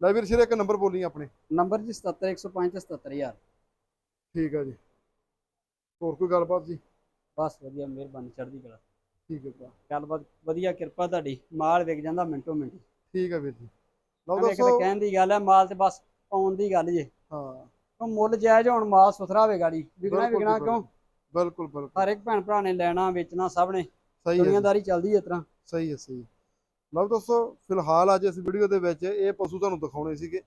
ਲੈ ਵੀਰ ਛੇਰੇ ਇੱਕ ਨੰਬਰ ਬੋਲੀ ਆਪਣੇ। ਨੰਬਰ ਜੀ 77105 ਤੇ 77000 ਠੀਕ ਆ ਜੀ। ਹੋਰ ਕੋਈ ਗੱਲਬਾਤ ਜੀ? ਬਸ ਵਧੀਆ ਮਿਹਰਬਾਨੀ ਚੜ੍ਹਦੀ ਕਲਾ। ਠੀਕ ਹੈ ਭਰਾ। ਗੱਲਬਾਤ ਵਧੀਆ ਕਿਰਪਾ ਤੁਹਾਡੀ। ਮਾਲ ਵਿਕ ਜਾਂਦਾ ਮਿੰਟੋ ਮਿੰਟ। ਠੀਕ ਆ ਵੀਰ ਜੀ। ਲਓ ਦੋਸਤੋ। ਕਹਿਣ ਦੀ ਗੱਲ ਹੈ ਮਾਲ ਤੇ ਬਸ ਪਾਉਣ ਦੀ ਗੱਲ ਜੇ। ਹਾਂ। ਉਹ ਮੁੱਲ ਜਾਇਜ਼ ਹੁਣ ਮਾਲ ਸੁਥਰਾ ਹੋਵੇ ਗਾੜੀ। ਵਿਕਣਾ ਬਿਲਕੁਲ ਵਿਕਣਾ ਕਿਉਂ? ਬਿਲਕੁਲ ਬਿਲਕੁਲ। ਹਰ ਇੱਕ ਭੈਣ ਭਰਾ ਨੇ ਲੈਣਾ ਵੇਚਣਾ ਸਭ ਨੇ। ਸਹੀ ਹੈ। ਦੁਨੀਆਦਾਰੀ ਚੱਲਦੀ ਇਸ ਤਰ੍ਹਾਂ। ਸਹੀ ਹੈ ਸਹੀ ਲਓ ਦੋਸਤੋ ਫਿਲਹਾਲ ਅੱਜ ਇਸ ਵੀਡੀਓ ਦੇ ਵਿੱਚ ਇਹ ਪਸ਼ੂ ਤੁਹਾਨੂੰ ਦਿਖਾਉਣੇ ਸੀਗੇ।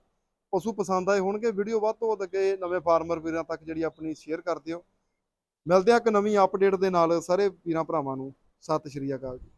ਪਸ਼ੂ ਪਸੰਦ ਆਏ ਹੋਣਗੇ ਵੀਡੀਓ ਵੱਧ ਤੋਂ ਵੱਧ ਅੱਗੇ ਨਵੇਂ ਫਾਰਮਰ ਵੀਰਾਂ ਤੱਕ ਜਿਹੜੀ ਆਪਣੀ ਸ਼ੇਅਰ ਕਰ ਦਿਓ। ਮਿਲਦੇ ਆ ਇੱਕ ਨਵੀਂ ਅਪਡੇਟ ਦੇ ਨਾਲ ਸਾਰੇ ਵੀਰਾਂ ਭਰਾਵਾਂ ਨੂੰ। ਸਤਿ ਸ਼੍ਰੀ ਅਕਾਲ ਜੀ।